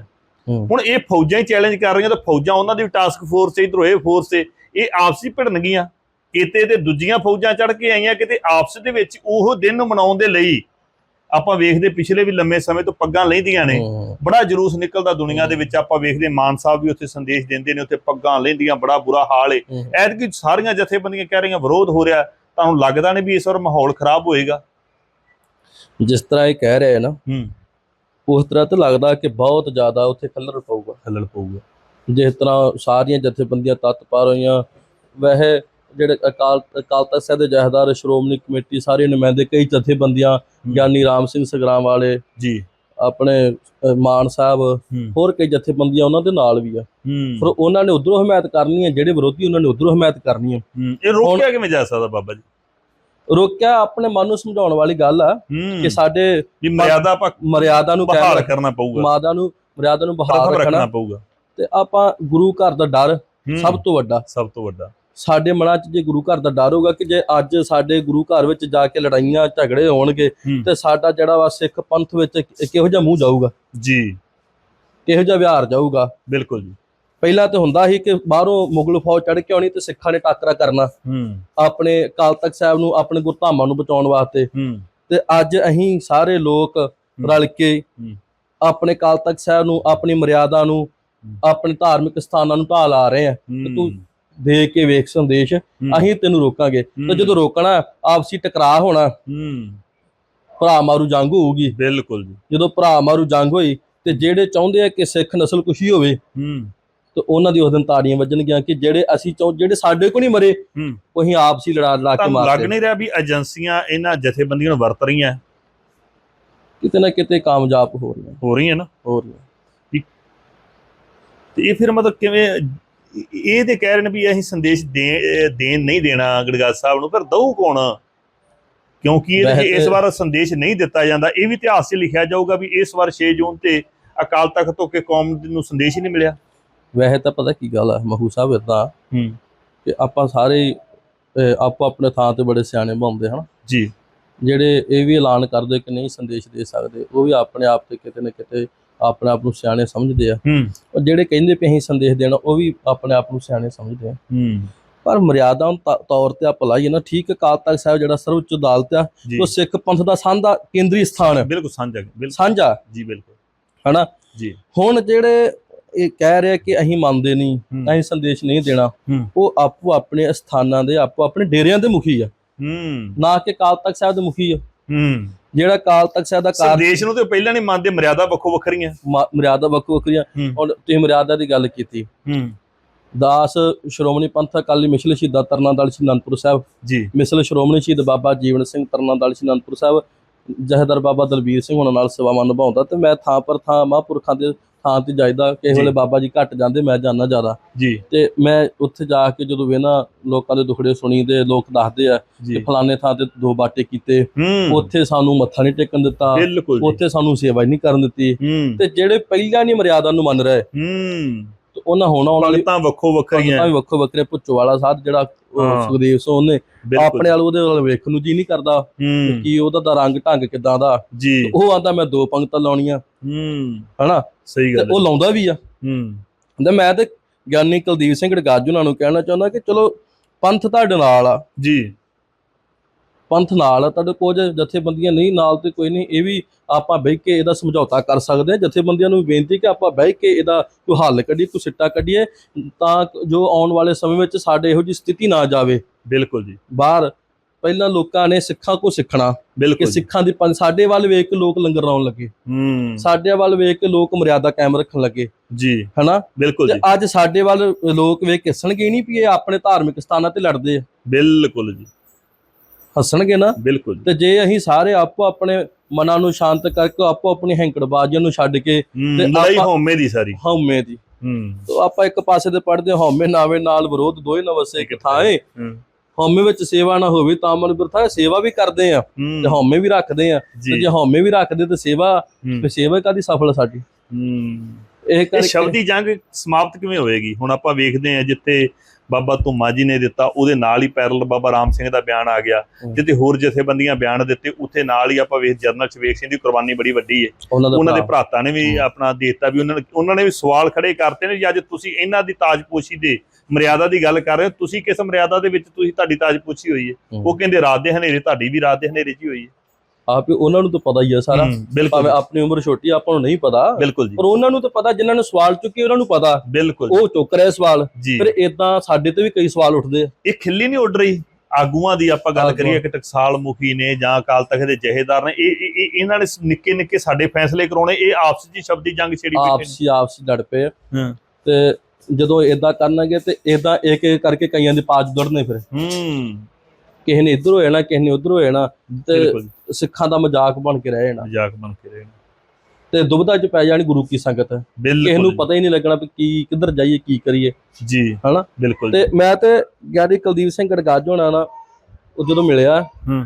ਹੁਣ ਇਹ ਫੌਜਾਂ ਹੀ ਚੈਲੰਜ ਕਰ ਰਹੀਆਂ ਤਾਂ ਫੌਜਾਂ ਉਹਨਾਂ ਦੀ ਟਾਸਕ ਫੋਰਸ ਹੈ ਇਧਰੋਂ ਇਹ ਫੋਰਸ ਹੈ। ਇਹ ਆਪਸੀ ਭਿੜਨਗੀਆਂ। ਕਿਤੇ ਤੇ ਦੂਜੀਆਂ ਫੌਜਾਂ ਚੜ੍ਹ ਕੇ ਆਈਆਂ ਕਿਤੇ ਆਪਸ ਦੇ ਵਿੱਚ ਉਹ ਦਿਨ ਮਨਾਉਣ ਦੇ ਲਈ। ਆਪਾਂ ਵੇਖਦੇ ਪਿਛਲੇ ਵੀ ਲੰਮੇ ਸਮੇਂ ਤੋਂ ਪੱਗਾਂ ਲੈਂਦੀਆਂ ਨੇ। ਬੜਾ ਜਲੂਸ ਨਿਕਲਦਾ ਦੁਨੀਆ ਦੇ ਵਿੱਚ। ਆਪਾਂ ਵੇਖਦੇ ਮਾਨ ਸਾਹਿਬ ਵੀ ਉੱਥੇ ਸੰਦੇਸ਼ ਦਿੰਦੇ ਨੇ ਉੱਥੇ ਪੱਗਾਂ ਲੈਂਦੀਆਂ ਬੜਾ ਬੁਰਾ ਹਾਲ ਏ ਹੂੰ। ਐਤਕੀ ਸਾਰੀਆਂ ਜਥੇਬੰਦੀਆਂ ਕਹਿ ਰਹੀਆਂ ਵਿਰੋਧ ਹੋ ਰਿਹਾ। ਤੁਹਾਨੂੰ ਲੱਗਦਾ ਨਹੀਂ ਵੀ ਇਸ ਵਾਰ ਮਾਹੌਲ ਖਰਾਬ ਹੋਏਗਾ। ਜਿਸ ਤਰ੍ਹਾਂ ਇਹ ਕਹਿ ਰਹੇ ਨਾ ਹੂੰ। ਉਸ ਤਰ੍ਹਾਂ ਤਾਂ ਲੱਗਦਾ ਕਿ ਬਹੁਤ ਜ਼ਿਆਦਾ ਉੱਥੇ ਖੱਲਰ ਪਊਗਾ ਖੱਲਲ ਪਊਗਾ। ਜਿਸ ਤਰ੍ਹਾਂ ਸਾਰੀਆਂ ਜਥੇਬੰਦੀਆਂ ਤੱਤ ਪਾ ਰਹੀਆਂ ਵਹਿ ਜਿਹੜੇ ਅਕਾਲ ਅਕਾਲ ਤਖਤ ਸਾਹਿਬ ਦੇ ਜਹਦਾਰ ਸ਼੍ਰੋਮਣੀ ਕਮੇਟੀ ਸਾਰੇ ਨੁਮਾਇੰਦੇ ਕਈ ਜਥੇਬੰਦੀਆਂ ਗਿਆਨੀ ਰਾਮ ਸਿੰਘ ਸਗਰਾਮ ਵਾਲੇ ਜੀ। ਆਪਣੇ ਮਾਨ ਸਾਹਿਬ ਹੋਰ ਕਈ ਜਥੇਬੰਦੀਆਂ ਉਹਨਾਂ ਦੇ ਨਾਲ ਵੀ ਆ। ਫਿਰ ਹੂੰ ਉਹਨਾਂ ਨੇ ਉਧਰੋਂ ਹਮਾਇਤ ਕਰਨੀ ਹੈ ਜਿਹੜੇ ਵਿਰੋਧੀ ਉਹਨਾਂ ਨੇ ਉਧਰੋਂ ਹਮਾਇਤ ਕਰਨੀ ਹੂੰ। ਇਹ ਰੋਕਿਆ ਕਿਵੇਂ ਜਾ ਸਕਦਾ ਬਾਬਾ ਜੀ? ਰੋਕਿਆ ਆਪਣੇ ਮਨ ਨੂੰ ਸਮਝਾਉਣ ਵਾਲੀ ਗੱਲ ਆ ਕਿ ਸਾਡੇ ਵੀ ਮਰਿਆਦਾ ਮਰਿਆਦਾ ਨੂੰ ਬਹਾਲ ਕਰਨਾ ਪਊਗਾ। ਮਾਦਾ ਨੂੰ ਮਰਿਆਦਾ ਨੂੰ ਬਹਾਲ ਰੱਖਣਾ। ਪਊਗਾ। ਤੇ ਆਪਾਂ ਗੁਰੂ ਘਰ ਦਾ ਡਰ। ਸਭ ਤੋਂ ਵੱਡਾ। ਸਭ ਤੋਂ ਵੱਡਾ। ਸਾਡੇ ਮਨਾਂ 'ਚ ਜੇ ਗੁਰੂ ਘਰ ਦਾ ਡਰ ਹੋਗਾ ਕਿ ਜੇ ਅੱਜ ਸਾਡੇ ਗੁਰੂ ਘਰ ਵਿੱਚ ਜਾ ਕੇ ਲੜਾਈਆਂ ਝਗੜੇ ਹੋਣਗੇ। ਤੇ ਸਾਡਾ ਜਿਹੜਾ ਵਾ ਸਿੱਖ ਪੰਥ ਵਿੱਚ ਕਿਹੋ ਜਿਹਾ ਮੂੰਹ ਜਾਊਗਾ। ਜੀ। ਕਿਹੋ ਜਿਹਾ ਵਿਹਾਰ ਜਾਊਗਾ। ਬਿਲਕੁਲ ਜੀ। ਪਹਿਲਾਂ ਤੇ ਹੁੰਦਾ ਸੀ ਕਿ ਬਾਹਰੋਂ ਮੁਗਲ ਫੌਜ ਚੜ ਕੇ ਆਉਣੀ ਤੇ ਸਿੱਖਾਂ ਨੇ ਟਾਕਰਾ ਕਰਨਾ। ਹੂੰ। ਆਪਣੇ ਅਕਾਲ ਤਖਤ ਸਾਹਿਬ ਨੂੰ ਆਪਣੇ ਗੁਰਧਾਮਾਂ ਨੂੰ ਬਚਾਉਣ ਵਾਸਤੇ। ਹੂੰ। ਤੇ ਅੱਜ ਅਸੀਂ ਸਾਰੇ ਲੋਕ ਰਲ ਕੇ। ਆਪਣੇ ਅਕਾਲ ਤਖਤ ਸਾਹਿਬ ਨੂੰ ਆਪਣੀ ਮਰਿਆਦਾ ਨੂੰ ਆਪਣੇ ਧਾਰਮਿਕ ਸਥਾਨਾਂ ਨੂੰ ਢਾਲ ਆ ਰਹੇ ਆ ਤੇ ਤੂੰ ਦੇ ਕੇ ਵੇਖ ਸੰਦੇਸ਼। ਅਸੀਂ ਤੈਨੂੰ ਰੋਕਾਂਗੇ। ਤੇ। ਜਦੋਂ ਰੋਕਣਾ ਆਪਸੀ ਟਕਰਾਅ ਹੋਣਾ ਹੂੰ। ਭਰਾ ਮਾਰੂ ਜੰਗ ਹੋਊਗੀ। ਬਿਲਕੁਲ ਜੀ। ਜਦੋਂ ਭਰਾ ਮਾਰੂ ਜੰਗ ਹੋਈ ਤੇ ਜਿਹੜੇ ਚਾਹੁੰਦੇ ਆ ਕਿ ਸਿੱਖ ਨਸਲ ਕੁਸ਼ੀ ਹੋਵੇ ਹੂੰ। ਤੇ ਉਹਨਾਂ ਦੀ ਉਸ ਦਿਨ ਤਾੜੀਆਂ ਵੱਜਣਗੀਆਂ ਕਿ ਜਿਹੜੇ ਅਸੀਂ ਚਾਹ ਜਿਹੜੇ ਸਾਡੇ ਕੋ ਨਹੀਂ ਮਰੇ ਉਹ ਅਸੀਂ ਆਪਸੀ ਲੜਾ ਲੜਾ ਕੇ ਤੁਹਾਨੂੰ ਲੱਗ ਮਾਰਦੇ ਨਹੀਂ ਰਿਹਾ ਵੀ ਏਜੰਸੀਆਂ ਇਹਨਾਂ ਜਥੇਬੰਦੀਆਂ ਨੂੰ ਵਰਤ ਰਹੀਆਂ? ਕਿਤੇ ਨਾ ਕਿਤੇ ਕਾਮਯਾਬ ਹੋ ਰਹੀਆਂ। ਹੋ ਰਹੀਆਂ ਨਾ? ਹੋ ਰਹੀਆਂ। ਤੇ ਇਹ ਫਿਰ ਮਤਲਬ ਕਿਵੇਂ ਇਹ- ਤੇ ਕਹਿ ਰਹੇ ਨੇ ਵੀ ਅਸੀਂ ਸੰਦੇਸ਼ ਦੇ ਦੇਣ ਨਹੀਂ ਦੇਣਾ ਗੜਗਾਜ ਸਾਹਿਬ ਨੂੰ ਫਿਰ ਦਊ ਕੌਣ? ਕਿਉਂਕਿ ਇਸ ਵਾਰ ਸੰਦੇਸ਼ ਨਹੀਂ ਦਿੱਤਾ ਜਾਂਦਾ। ਇਹ ਵੀ ਇਤਿਹਾਸ 'ਚ ਲਿਖਿਆ ਜਾਊਗਾ ਵੀ ਇਸ ਵਾਰ 6 ਜੂਨ ਤੇ ਅਕਾਲ ਤਖਤ ਤੋਂ ਕਿ ਕੌਮ ਨੂੰ ਸੰਦੇਸ਼ ਹੀ ਨਹੀਂ ਮਿਲਿਆ। ਵੈਸੇ ਤਾਂ ਪਤਾ ਕੀ ਗੱਲ ਆ ਮਹੂ ਸਾਹਿਬ ਇਦਾਂ ਹੂੰ। ਕਿ ਆਪਾਂ ਸਾਰੇ ਹੀ, ਅਹ, ਆਪੋ ਆਪਣੇ ਥਾਂ ਤੇ ਬੜੇ ਸਿਆਣੇ ਬਣਦੇ ਹਨ? ਜੀ। ਜਿਹੜੇ ਇਹ ਵੀ ਐਲਾਨ ਕਰਦੇ ਕਿ ਨਹੀਂ ਸੰਦੇਸ਼ ਦੇ ਸਕਦੇ ਉਹ ਵੀ ਆਪਣੇ ਆਪ ਤੇ ਕਿਤੇ ਨਾ ਕਿਤੇ ਆਪਣੇ ਆਪ ਨੂੰ ਸਿਆਣੇ ਸਮਝਦੇ ਆ। ਹੂੰ। ਔਰ ਜਿਹੜੇ ਕਹਿੰਦੇ ਵੀ ਅਸੀਂ ਸੰਦੇਸ਼ ਦੇਣਾ ਉਹ ਵੀ ਆਪਣੇ ਆਪ ਨੂੰ ਸਿਆਣੇ ਸਮਝਦੇ ਆ। ਹੂੰ। ਪਰ ਮਰਿਆਦਾ ਤ- ਤੌਰ ਤੇ ਆਪਾਂ ਲਾਈਏ ਨਾ ਠੀਕ ਅਕਾਲ ਤਖਤ ਸਾਹਿਬ ਜਿਹੜਾ ਸਰਵਉੱਚ ਅਦਾਲਤ ਆ ਜੀ। ਉਹ ਸਿੱਖ ਪੰਥ ਦਾ ਸਾਂਝਾ ਕੇਂਦਰੀ ਸਥਾਨ। ਹੈ ਬਿਲਕੁਲ ਸਾਂਝਾ ਬਿਲਕੁਲ। ਸਾਂਝਾ ਜੀ ਬਿਲਕੁਲ। ਹਨਾ? ਜੀ। ਹੁਣ ਜਿਹੜੇ ਇਹ ਕਹਿ ਰਿਹਾ ਕਿ ਅਸੀਂ ਮੰਨਦੇ ਨਹੀਂ। ਅਸੀਂ ਸੰਦੇਸ਼ ਨਹੀਂ ਦੇਣਾ। ਉਹ ਆਪੋ ਆਪਣੇ ਸਥਾਨਾਂ ਦੇ ਆਪੋ ਆਪਣੇ ਡੇਰਿਆਂ ਦੇ ਮੁਖੀ ਆ। ਹੂੰ। ਨਾ ਕਿ ਕਾਲ ਤਖਤ ਸਾਹਿਬ ਦੇ ਮੁਖੀ ਆ। ਹੂੰ। ਜਿਹੜਾ ਕਾਲ ਤਖਤ ਸਾਹਿਬ ਦਾ ਕਾਰ ਸੰਦੇਸ਼ ਨੂੰ ਤੇ ਪਹਿਲਾਂ ਨਹੀਂ ਮੰਨਦੇ ਮਰਿਆਦਾ ਵੱਖੋ ਵੱਖਰੀਆਂ। ਮਰਿਆਦਾ ਵੱਖੋ ਵੱਖਰੀਆਂ। ਹੁਣ ਤੁਸੀਂ ਮਰਿਆਦਾ ਦੀ ਗੱਲ ਕੀਤੀ। ਹੂੰ। ਦਾਸ ਸ਼੍ਰੋਮਣੀ ਪੰਥ ਅਕਾਲੀ ਮਿਸ਼ਲ ਸ਼ਹੀਦਾਂ ਤਰਨਾ ਦਲ ਸ਼੍ਰੀ ਅਨੰਦਪੁਰ ਸਾਹਿਬ। ਜੀ। ਮਿਸਲ ਸ਼੍ਰੋਮਣੀ ਸ਼ਹੀਦ ਬਾਬਾ ਜੀਵਨ ਸਿੰਘ ਤਰਨਾ ਦਲ ਸ਼੍ਰੀ ਅਨੰਦਪੁਰ ਸਾਹਿਬ। ਜਹਦਰ ਬਾਬਾ ਦਲਬੀਰ ਸਿੰਘ ਉਹਨਾਂ ਨਾਲ ਸੇਵਾਵਾਂ ਨਿਭਾਉਂਦਾ ਤੇ ਮੈਂ ਥਾਂ ਪਰ ਥਾਂ ਮਹਾਂਪੁਰਖਾਂ ਦੇ ਥਾਂ ਤੇ ਜਾਈਦਾ ਕਿਸੇ। ਵੇਲੇ ਬਾਬਾ ਜੀ ਘੱਟ ਜਾਂਦੇ ਮੈਂ ਜਾਣਾ ਜ਼ਿਆਦਾ। ਜੀ। ਤੇ ਮੈਂ ਉੱਥੇ ਜਾ ਕੇ ਜਦੋਂ ਵੇਨਾ ਲੋਕਾਂ ਦੇ ਦੁਖੜੇ ਸੁਣੀਦੇ ਲੋਕ ਦੱਸਦੇ ਆ ਕਿ ਫਲਾਣੇ ਥਾਂ ਤੇ ਦੋ ਬਾਟੇ ਕੀਤੇ ਉੱਥੇ ਸਾਨੂੰ ਮੱਥਾ ਨਹੀਂ ਟੇਕਣ ਦਿੱਤਾ ਉੱਥੇ ਸਾਨੂੰ ਸੇਵਾ ਨਹੀਂ ਕਰਨ ਦਿੱਤੀ। ਤੇ ਜਿਹੜੇ ਪਹਿਲਾਂ ਨਹੀਂ ਮਰਿਆਦਾ ਨੂੰ ਮੰਨ ਰਹੇ ਹੂੰ। ਤੇ ਉਹਨਾਂ ਹੁਣ ਆਉਣ ਵਾਲੀ ਭਗਤਾਂ ਵੱਖੋ ਵੱਖਰੀਆਂ। ਵੀ ਵੱਖੋ ਵੱਖਰੇ ਭੁੱਚੋ ਵਾਲਾ ਸਾਧ ਜਿਹੜਾ। ਸੁਖਦੇਵ ਸੋ ਉਹਨੇ ਆਪਣੇ ਵਾਲ ਉਹਦੇ ਵੱਲ ਵੇਖਣ ਨੂੰ ਜੀ ਨਹੀਂ ਕਰਦਾ ਕਿ ਉਹਦਾ ਦਾ ਰੰਗ ਢੰਗ ਕਿਦਾਂ ਦਾ। ਜੀ। ਉਹ ਆਂਦਾ ਮੈਂ ਦੋ ਪੰਕਤਾਂ ਲਾਉਣੀਆਂ। ਹੂੰ। ਹਨਾ? ਸਹੀ ਤੇ ਗੱਲ ਉਹ ਲਾਉਂਦਾ ਵੀ ਆ। ਹੂੰ। ਤੇ ਮੈਂ ਤੇ ਗਿਆਨੀ ਕੁਲਦੀਪ ਸਿੰਘ ਗਾਜੂ ਉਹਨਾਂ ਨੂੰ ਕਹਿਣਾ ਚਾਹੁੰਦਾ ਕਿ ਚਲੋ ਪੰਥ ਤੁਹਾਡੇ ਨਾਲ ਆ। ਜੀ। ਪੰਥ ਨਾਲ ਤੁਹਾਡੇ ਕੁਝ ਜਥੇਬੰਦੀਆਂ ਨਹੀਂ ਨਾਲ ਤੇ ਕੋਈ ਨਹੀਂ ਇਹ ਵੀ ਆਪਾਂ ਬਹਿ ਕੇ ਇਹਦਾ ਸਮਝੌਤਾ ਕਰ ਸਕਦੇ ਹਾਂ। ਜਥੇਬੰਦੀਆਂ ਨੂੰ ਬੇਨਤੀ ਕਿ ਆਪਾਂ ਬਹਿ ਕੇ ਇਹਦਾ ਕੋਈ ਹੱਲ ਕੱਢੀਏ ਕੋਈ ਸਿੱਟਾ ਕੱਢੀਏ ਤਾਂ ਜੋ ਆਉਣ ਵਾਲੇ ਸਮੇਂ ਵਿੱਚ ਸਾਡੇ ਇਹੋ ਜਿਹੀ ਸਥਿਤੀ ਨਾ ਜਾਵੇ। ਬਿਲਕੁਲ ਜੀ। ਬਾਹਰ ਪਹਿਲਾਂ ਲੋਕਾਂ ਨੇ ਸਿੱਖਾਂ ਕੋ ਸਿੱਖਣਾ ਕਿ ਬਿਲਕੁਲ ਜੀ। ਸਿੱਖਾਂ ਦੀ ਪੰਜ ਸਾਡੇ ਵੱਲ ਵੇਖ ਕੇ ਲੋਕ ਲੰਗਰ ਲਾਉਣ ਲੱਗੇ। ਹੂੰ। ਸਾਡੇ ਵੱਲ ਵੇਖ ਕੇ ਲੋਕ ਮਰਿਆਦਾ ਕਾਇਮ ਰੱਖਣ ਲੱਗੇ। ਜੀ। ਹਨਾ? ਬਿਲਕੁਲ ਜੀ। ਅੱਜ ਸਾਡੇ ਵੱਲ ਲੋਕ ਵੇਖ ਕੇ ਹੱਸਣਗੇ ਨਹੀਂ ਵੀ ਇਹ ਆਪਣੇ ਧਾਰਮਿਕ ਸਥਾਨਾਂ ਤੇ ਲੜਦੇ ਆ। ਬਿਲਕੁਲ ਜੀ। ਹੱਸਣਗੇ ਨਾ ਬਿਲਕੁਲ ਤੇ ਜੇ ਅਸੀਂ ਸਾਰੇ ਆਪੋ ਆਪਣੇ ਮਨਾਂ ਨੂੰ ਸ਼ਾਂਤ ਕਰਕੇ ਆਪੋ ਆਪਣੀ ਹੈਂਕੜਬਾਜ਼ੀਆਂ ਨੂੰ ਛੱਡ ਕੇ ਤੇ ਲੜਾਈ ਹਉਮੈ ਦੀ ਸਾਰੀ। ਹਉਮੈ ਦੀ। ਹੂੰ। ਤੋ ਆਪਾਂ ਇੱਕ ਪਾਸੇ ਤੇ ਪੜਦੇ ਹਉਮੈ ਨਾਵੇ ਨਾਲ ਵਿਰੋਧ ਦੋਏ ਨਾ ਵਸੇ ਇੱਕ ਥਾਏ। ਹੂੰ। ਹਉਮੈ ਵਿੱਚ ਸੇਵਾ ਨਾ ਹੋਵੇ ਤਾਂ ਮਨ ਬਿਰਥਾ ਸੇਵਾ ਵੀ ਕਰਦੇ ਆ ਤੇ ਹੂੰ ਹਉਮੈ ਵੀ ਰੱਖਦੇ ਆ ਤੇ ਜੀ। ਹਉਮੈ ਵੀ ਰੱਖਦੇ ਤੇ ਸੇਵਾ ਤੇ ਸੇਵਾ ਕਾਦੀ ਸਫਲ ਸਾਡੀ? ਹੂੰ। ਇਹ ਕਰਕੇ ਸ਼ਬਦੀ ਜੰਗ ਸਮਾਪਤ ਕਿਵੇਂ ਹੋਏਗੀ? ਹੁਣ ਆਪਾਂ ਵੇਖਦੇ ਹਾਂ ਜਿੱਥੇ ਬਾਬਾ ਧੁਮਾ ਜੀ ਨੇ ਦਿੱਤਾ ਉਹਦੇ ਨਾਲ ਹੀ ਪੈਰਲ ਬਾਬਾ ਰਾਮ ਸਿੰਘ ਦਾ ਬਿਆਨ ਆ ਗਿਆ। ਜਿੱਥੇ ਹੋਰ ਜਥੇਬੰਦੀਆਂ ਬਿਆਨ ਦਿੱਤੇ ਉੱਥੇ ਨਾਲ ਹੀ ਆਪਾਂ ਵੇਖ ਜਰਨਲ ਸ਼ਵੇਕ ਸਿੰਘ ਦੀ ਕੁਰਬਾਨੀ ਬੜੀ ਵੱਡੀ ਹੈ ਉਹਨਾਂ ਦੇ ਭਰਾਤਾਂ ਨੇ ਵੀ। ਆਪਣਾ ਦੇਤਾ ਵੀ ਉਹਨਾਂ ਨੇ ਉਹਨਾਂ ਨੇ ਵੀ ਸਵਾਲ ਖੜੇ ਕਰਤੇ ਨੇ ਜੀ ਅੱਜ ਤੁਸੀਂ ਇਹਨਾਂ ਦੀ ਤਾਜਪੋਸ਼ੀ ਦੇ ਮਰਿਆਦਾ ਦੀ ਗੱਲ ਕਰ ਰਹੇ ਹੋ। ਤੁਸੀਂ ਕਿਸ ਮਰਿਆਦਾ ਦੇ ਵਿੱਚ ਤੁਸੀਂ ਤੁਹਾਡੀ ਤਾਜਪੋਸ਼ੀ ਹੋਈ ਹੈ। ਉਹ ਕਹਿੰਦੇ ਰਾਤ ਦੇ ਹਨੇਰੇ ਤੁਹਾਡੀ ਵੀ ਰਾਤ ਦੇ ਹਨੇਰੇ ਹੀ ਹੋਈ ਹੈ ਆਪ ਹੀ ਉਹਨਾਂ ਨੂੰ ਤਾਂ ਪਤਾ ਹੀ ਆ ਸਾਰਾ। ਭਾਵੇਂ ਆਪਣੀ ਉਮਰ ਛੋਟੀ ਆਪਾਂ ਨੂੰ ਨਹੀਂ ਪਤਾ। ਜੀ। ਪਰ ਉਹਨਾਂ ਨੂੰ ਤਾਂ ਪਤਾ ਜਿਨ੍ਹਾਂ ਨੇ ਸਵਾਲ ਚੁੱਕੇ ਉਹਨਾਂ ਨੂੰ ਪਤਾ। ਉਹ ਚੁੱਕ ਰਹੇ ਸਵਾਲ। ਜੀ। ਫਿਰ ਇਦਾਂ ਸਾਡੇ ਤੇ ਵੀ ਕਈ ਸਵਾਲ ਉੱਠਦੇ ਆ। ਇਹ ਖਿੱਲੀ ਨਹੀਂ ਉੱਡ ਰਹੀ? ਆਗੂਆਂ ਦੀ ਆਪਾਂ ਗੱਲ। ਕਰੀਏ ਕਿ ਟਕਸਾਲ ਮੁਖੀ ਨੇ ਜਾਂ ਅਕਾਲ ਤਖਤ ਦੇ ਜਹੇਦਾਰ ਨੇ ਇਹ ਇਹ- ਇਹ- ਇਹਨਾਂ ਨੇ ਨਿੱਕੇ ਨਿੱਕੇ ਸਾਡੇ ਫੈਸਲੇ ਕਰਾਉਣੇ ਇਹ ਆਪਸ ਹੀ ਸ਼ਬਦੀ ਜੰਗ ਛੇੜੀ ਬੈਠੇ ਆਪਸੀ ਆਪਸੀ ਲੜ ਪਏ। ਤੇ ਜਦੋਂ ਇਦਾਂ ਕਰਨਗੇ ਤੇ ਇਦਾਂ ਇੱਕ ਇੱਕ ਕਰਕੇ ਕਈਆਂ ਦੇ ਪਾਜ ਦੜਨੇ ਫਿਰ। ਹੂੰ। ਕਿਸੇ ਨੇ ਇੱਧਰ ਹੋ ਜਾਣਾ ਕਿਸੇ ਨੇ ਉੱਧਰ ਹੋ ਜਾਣਾ ਤੇ ਬਿਲਕੁਲ ਸਿੱਖਾਂ ਦਾ ਮਜ਼ਾਕ ਬਣ ਕੇ ਰਹਿ ਜਾਣਾ। ਮਜ਼ਾਕ ਬਣ ਕੇ ਰਹੇ ਨੇ ਤੇ ਦੁਬਦਾ ਚ ਪੈ ਜਾਣੀ ਗੁਰੂ ਕੀ ਸੰਗਤ। ਕਿਸੇ ਬਿਲਕੁਲ ਨੂੰ ਪਤਾ ਹੀ ਨਹੀਂ ਲੱਗਣਾ ਵੀ ਕੀ ਕਿੱਧਰ ਜਾਈਏ ਕੀ ਕਰੀਏ। ਜੀ ਹਨਾ? ਬਿਲਕੁਲ ਤੇ ਮੈਂ ਤੇ ਗਿਆਨੀ ਕੁਲਦੀਪ ਸਿੰਘ ਗੜਗਾਜ ਹੋਣਾ ਨਾ ਉਹ ਜਦੋਂ ਮਿਲਿਆ ਹੂੰ।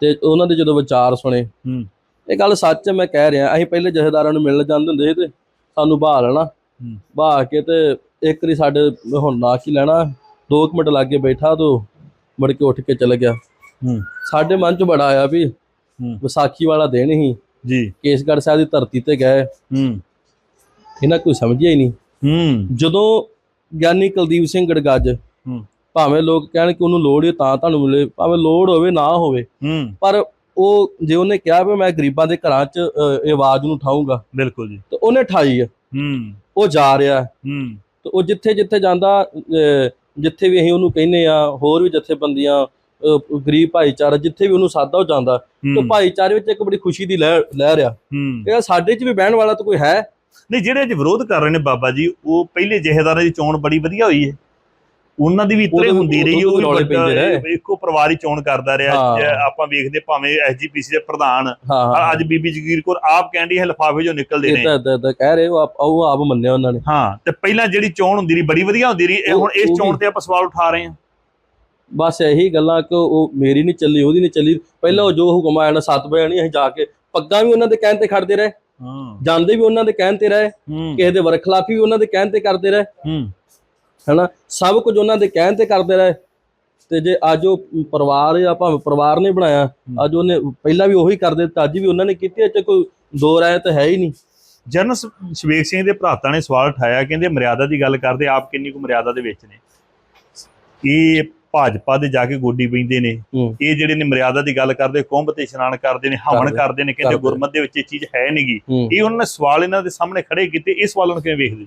ਤੇ ਉਹਨਾਂ ਦੇ ਜਦੋਂ ਵਿਚਾਰ ਸੁਣੇ ਹੂੰ। ਇਹ ਗੱਲ ਸੱਚ ਹੈ ਮੈਂ ਕਹਿ ਰਿਹਾ ਅਸੀਂ ਪਹਿਲੇ ਜਥੇਦਾਰਾਂ ਨੂੰ ਮਿਲਣ ਜਾਂਦੇ ਹੁੰਦੇ ਸੀ ਤੇ ਸਾਨੂੰ ਬਾਹ ਲੈਣਾ ਹੂੰ। ਬਾਹ ਕੇ ਤੇ ਇੱਕ ਵਾਰੀ ਸਾਡੇ ਹੁਣ ਨਾ ਕੀ ਲੈਣਾ 2 ਮਿੰਟ ਲਾਗੇ ਬੈਠਾ ਤੋ ਮੁੜ ਕੇ ਉੱਠ ਕੇ ਚਲੇ ਗਿਆ। ਹੂੰ। ਸਾਡੇ ਮਨ 'ਚ ਬੜਾ ਆਇਆ ਵੀ ਹੂੰ। ਵਿਸਾਖੀ ਵਾਲਾ ਦਿਨ ਹੀ ਜੀ। ਕੇਸਗੜ੍ਹ ਸਾਹਿਬ ਦੀ ਧਰਤੀ ਤੇ ਗਏ। ਹੂੰ। ਇਹਨਾਂ ਕੋਈ ਸਮਝਿਆ ਹੀ ਨਹੀਂ। ਹੂੰ। ਜਦੋਂ ਗਿਆਨੀ ਕੁਲਦੀਪ ਸਿੰਘ ਗੜਗੱਜ ਹੂੰ। ਭਾਵੇਂ ਲੋਕ ਕਹਿਣ ਕਿ ਉਹਨੂੰ ਲੋੜ ਹੈ ਤਾਂ ਤੁਹਾਨੂੰ ਮਿਲੇ ਭਾਵੇਂ ਲੋੜ ਹੋਵੇ ਨਾ ਹੋਵੇ। ਹੂੰ। ਪਰ ਉਹ ਜੇ ਉਹਨੇ ਕਿਹਾ ਵੀ ਮੈਂ ਗਰੀਬਾਂ ਦੇ ਘਰਾਂ 'ਚ ਆਵਾਜ਼ ਨੂੰ ਉਠਾਊਂਗਾ ਬਿਲਕੁਲ ਜੀ। ਤੇ ਉਹਨੇ ਠਾਈ ਆ। ਹੂੰ। ਉਹ ਜਾ ਰਿਹਾ। ਹੈ। ਤੇ ਉਹ ਜਿੱਥੇ ਜਿੱਥੇ ਜਾਂਦਾ ਜਿੱਥੇ ਵੀ ਅਸੀਂ ਉਹਨੂੰ ਕਹਿੰਨੇ ਆ ਹੋਰ ਵੀ ਜਥੇਬੰਦੀਆਂ ਅਹ, ਗਰੀਬ ਭਾਈਚਾਰਾ ਜਿੱਥੇ ਵੀ ਉਹਨੂੰ ਸਾਦਾ ਹੋ ਜਾਂਦਾ ਤੇ ਭਾਈਚਾਰੇ ਵਿੱਚ ਇੱਕ ਬੜੀ ਖੁਸ਼ੀ ਦੀ ਲਹਿਰ ਲਹਿਰ ਆ। ਹੂੰ। ਇਹ ਸਾਡੇ 'ਚ ਵੀ ਬਹਿਣ ਵਾਲਾ ਤਾਂ ਕੋਈ ਹੈ। ਨਹੀਂ ਜਿਹੜੇ ਅੱਜ ਵਿਰੋਧ ਕਰ ਰਹੇ ਨੇ ਬਾਬਾ ਜੀ ਉਹ ਪਹਿਲੇ ਜਹੇਦਾਰਾਂ ਦੀ ਚੋਣ ਬੜੀ ਵਧੀਆ ਹੋਈ ਹੈ। ਉਹਨਾਂ ਦੀ ਵੀ ਇਤਰੇ ਹੁੰਦੀ ਰਹੀ ਉਹ ਵੀ ਵੀ ਰੌਲੇ ਵੱਡਾ- ਪੈਂਦੇ ਰਹੇ। ਇੱਕੋ ਪਰਿਵਾਰ ਹੀ ਚੋਣ ਕਰਦਾ ਰਿਹਾ। ਆਪਾਂ ਵੇਖਦੇ ਭਾਵੇਂ ਐਸਜੀਪੀਸੀ ਦੇ ਪ੍ਰਧਾਨ ਅੱਜ ਬੀਬੀ ਜਗੀਰ ਕੌਰ ਆਪ ਕਹਿੰਦੀ ਹੈ ਲਿਫਾਫੇ ਜੋ ਨਿਕਲਦੇ ਇਹ ਨੇ। ਤਾਂ ਏਦਾਂ- ਏਦਾਂ ਕਹਿ ਰਹੇ ਉਹ ਆਪ ਉਹ ਆਪ ਮੰਨਿਆ ਉਹਨਾਂ ਨੇ। ਹਾਂ ਤੇ ਪਹਿਲਾਂ ਜਿਹੜੀ ਚੋਣ ਹੁੰਦੀ ਰਹੀ ਬੜੀ ਵਧੀਆ ਹੁੰਦੀ ਰਹੀ। ਇਹ ਹੁਣ ਇਸ ਚੋਣ ਤੇ ਆਪਾਂ ਸਵਾਲ ਉਠਾ ਰਹੇ ਹਾਂ। ਬਸ ਇਹੀ ਗੱਲਾਂ ਕਿ ਉਹ ਮੇਰੀ ਨਹੀਂ ਚੱਲੀ ਉਹਦੀ ਨਹੀਂ ਚੱਲੀ। ਪਹਿਲਾਂ ਉਹ ਜੋ ਹੁਕਮ ਆਇਆ ਨਾ ਸੱਤ ਵਜੇ ਨਹੀਂ ਅਸੀਂ ਜਾ ਕੇ ਪੱਗਾਂ ਵੀ ਉਹਨਾਂ ਦੇ ਕਹਿਣ ਤੇ ਖੜਦੇ ਰਹੇ। ਹਾਂ। ਜਾਂਦੇ ਵੀ ਉਹਨਾਂ ਦੇ ਕਹਿਣ ਤੇ ਰਹੇ। ਕਿਸੇ ਦੇ ਵਰਖਲਾਫੀ ਵੀ ਉਹਨਾਂ ਦੇ ਕਹਿਣ ਤੇ ਕਰਦੇ ਰਹੇ। ਹੂੰ। ਹੈਨਾ? ਸਭ ਕੁਝ ਉਹਨਾਂ ਦੇ ਕਹਿਣ ਤੇ ਕਰਦੇ ਰਹੇ। ਤੇ ਜੇ ਅੱਜ ਉਹ ਪਰਿਵਾਰ ਆ ਭਾਵੇਂ ਪਰਿਵਾਰ ਨੇ ਬਣਾਇਆ ਅੱਜ ਉਹਨੇ ਪਹਿਲਾਂ ਵੀ ਉਹੀ ਕਰਦੇ ਤੇ ਅੱਜ ਵੀ ਉਹਨਾਂ ਨੇ ਕੀਤੀ ਇਹ ਚ ਕੋਈ ਦੋ ਰਾਏ ਤਾਂ ਹੈ ਹੀ ਨਹੀਂ। ਸ- ਸ਼ਵੇਕ ਸਿੰਘ ਦੇ ਭਰਾਤਾਂ ਨੇ ਸਵਾਲ ਉਠਾਇਆ ਕਹਿੰਦੇ ਮਰਿਆਦਾ ਦੀ ਗੱਲ ਕਰਦੇ ਆਪ ਕਿੰਨੀ ਕੁ ਮਰਿਆਦਾ ਦੇ ਵਿੱਚ ਨੇ? ਇਹ ਭਾਜਪਾ ਦੇ ਜਾ ਕੇ ਗੋਡੀ ਪੈਂਦੇ ਨੇ। ਇਹ ਜਿਹੜੇ ਨੇ ਮਰਿਆਦਾ ਦੀ ਗੱਲ ਕਰਦੇ ਕੁੰਭ ਤੇ ਇਸ਼ਨਾਨ ਕਰਦੇ ਨੇ ਹਵਨ ਕਰਦੇ। ਨੇ ਕਹਿੰਦੇ। ਗੁਰਮਤ ਦੇ ਵਿੱਚ ਇਹ ਚੀਜ਼ ਹੈ ਨਹੀਂਗੀ ਇਹ ਉਹਨਾਂ ਨੇ ਸਵਾਲ ਇਹਨਾਂ ਦੇ ਸਾਹਮਣੇ ਖੜੇ ਕੀਤੇ ਇਸ ਸਵਾਲ ਨੂੰ ਕਿਵੇਂ ਵੇਖਦੇ? ਜੀ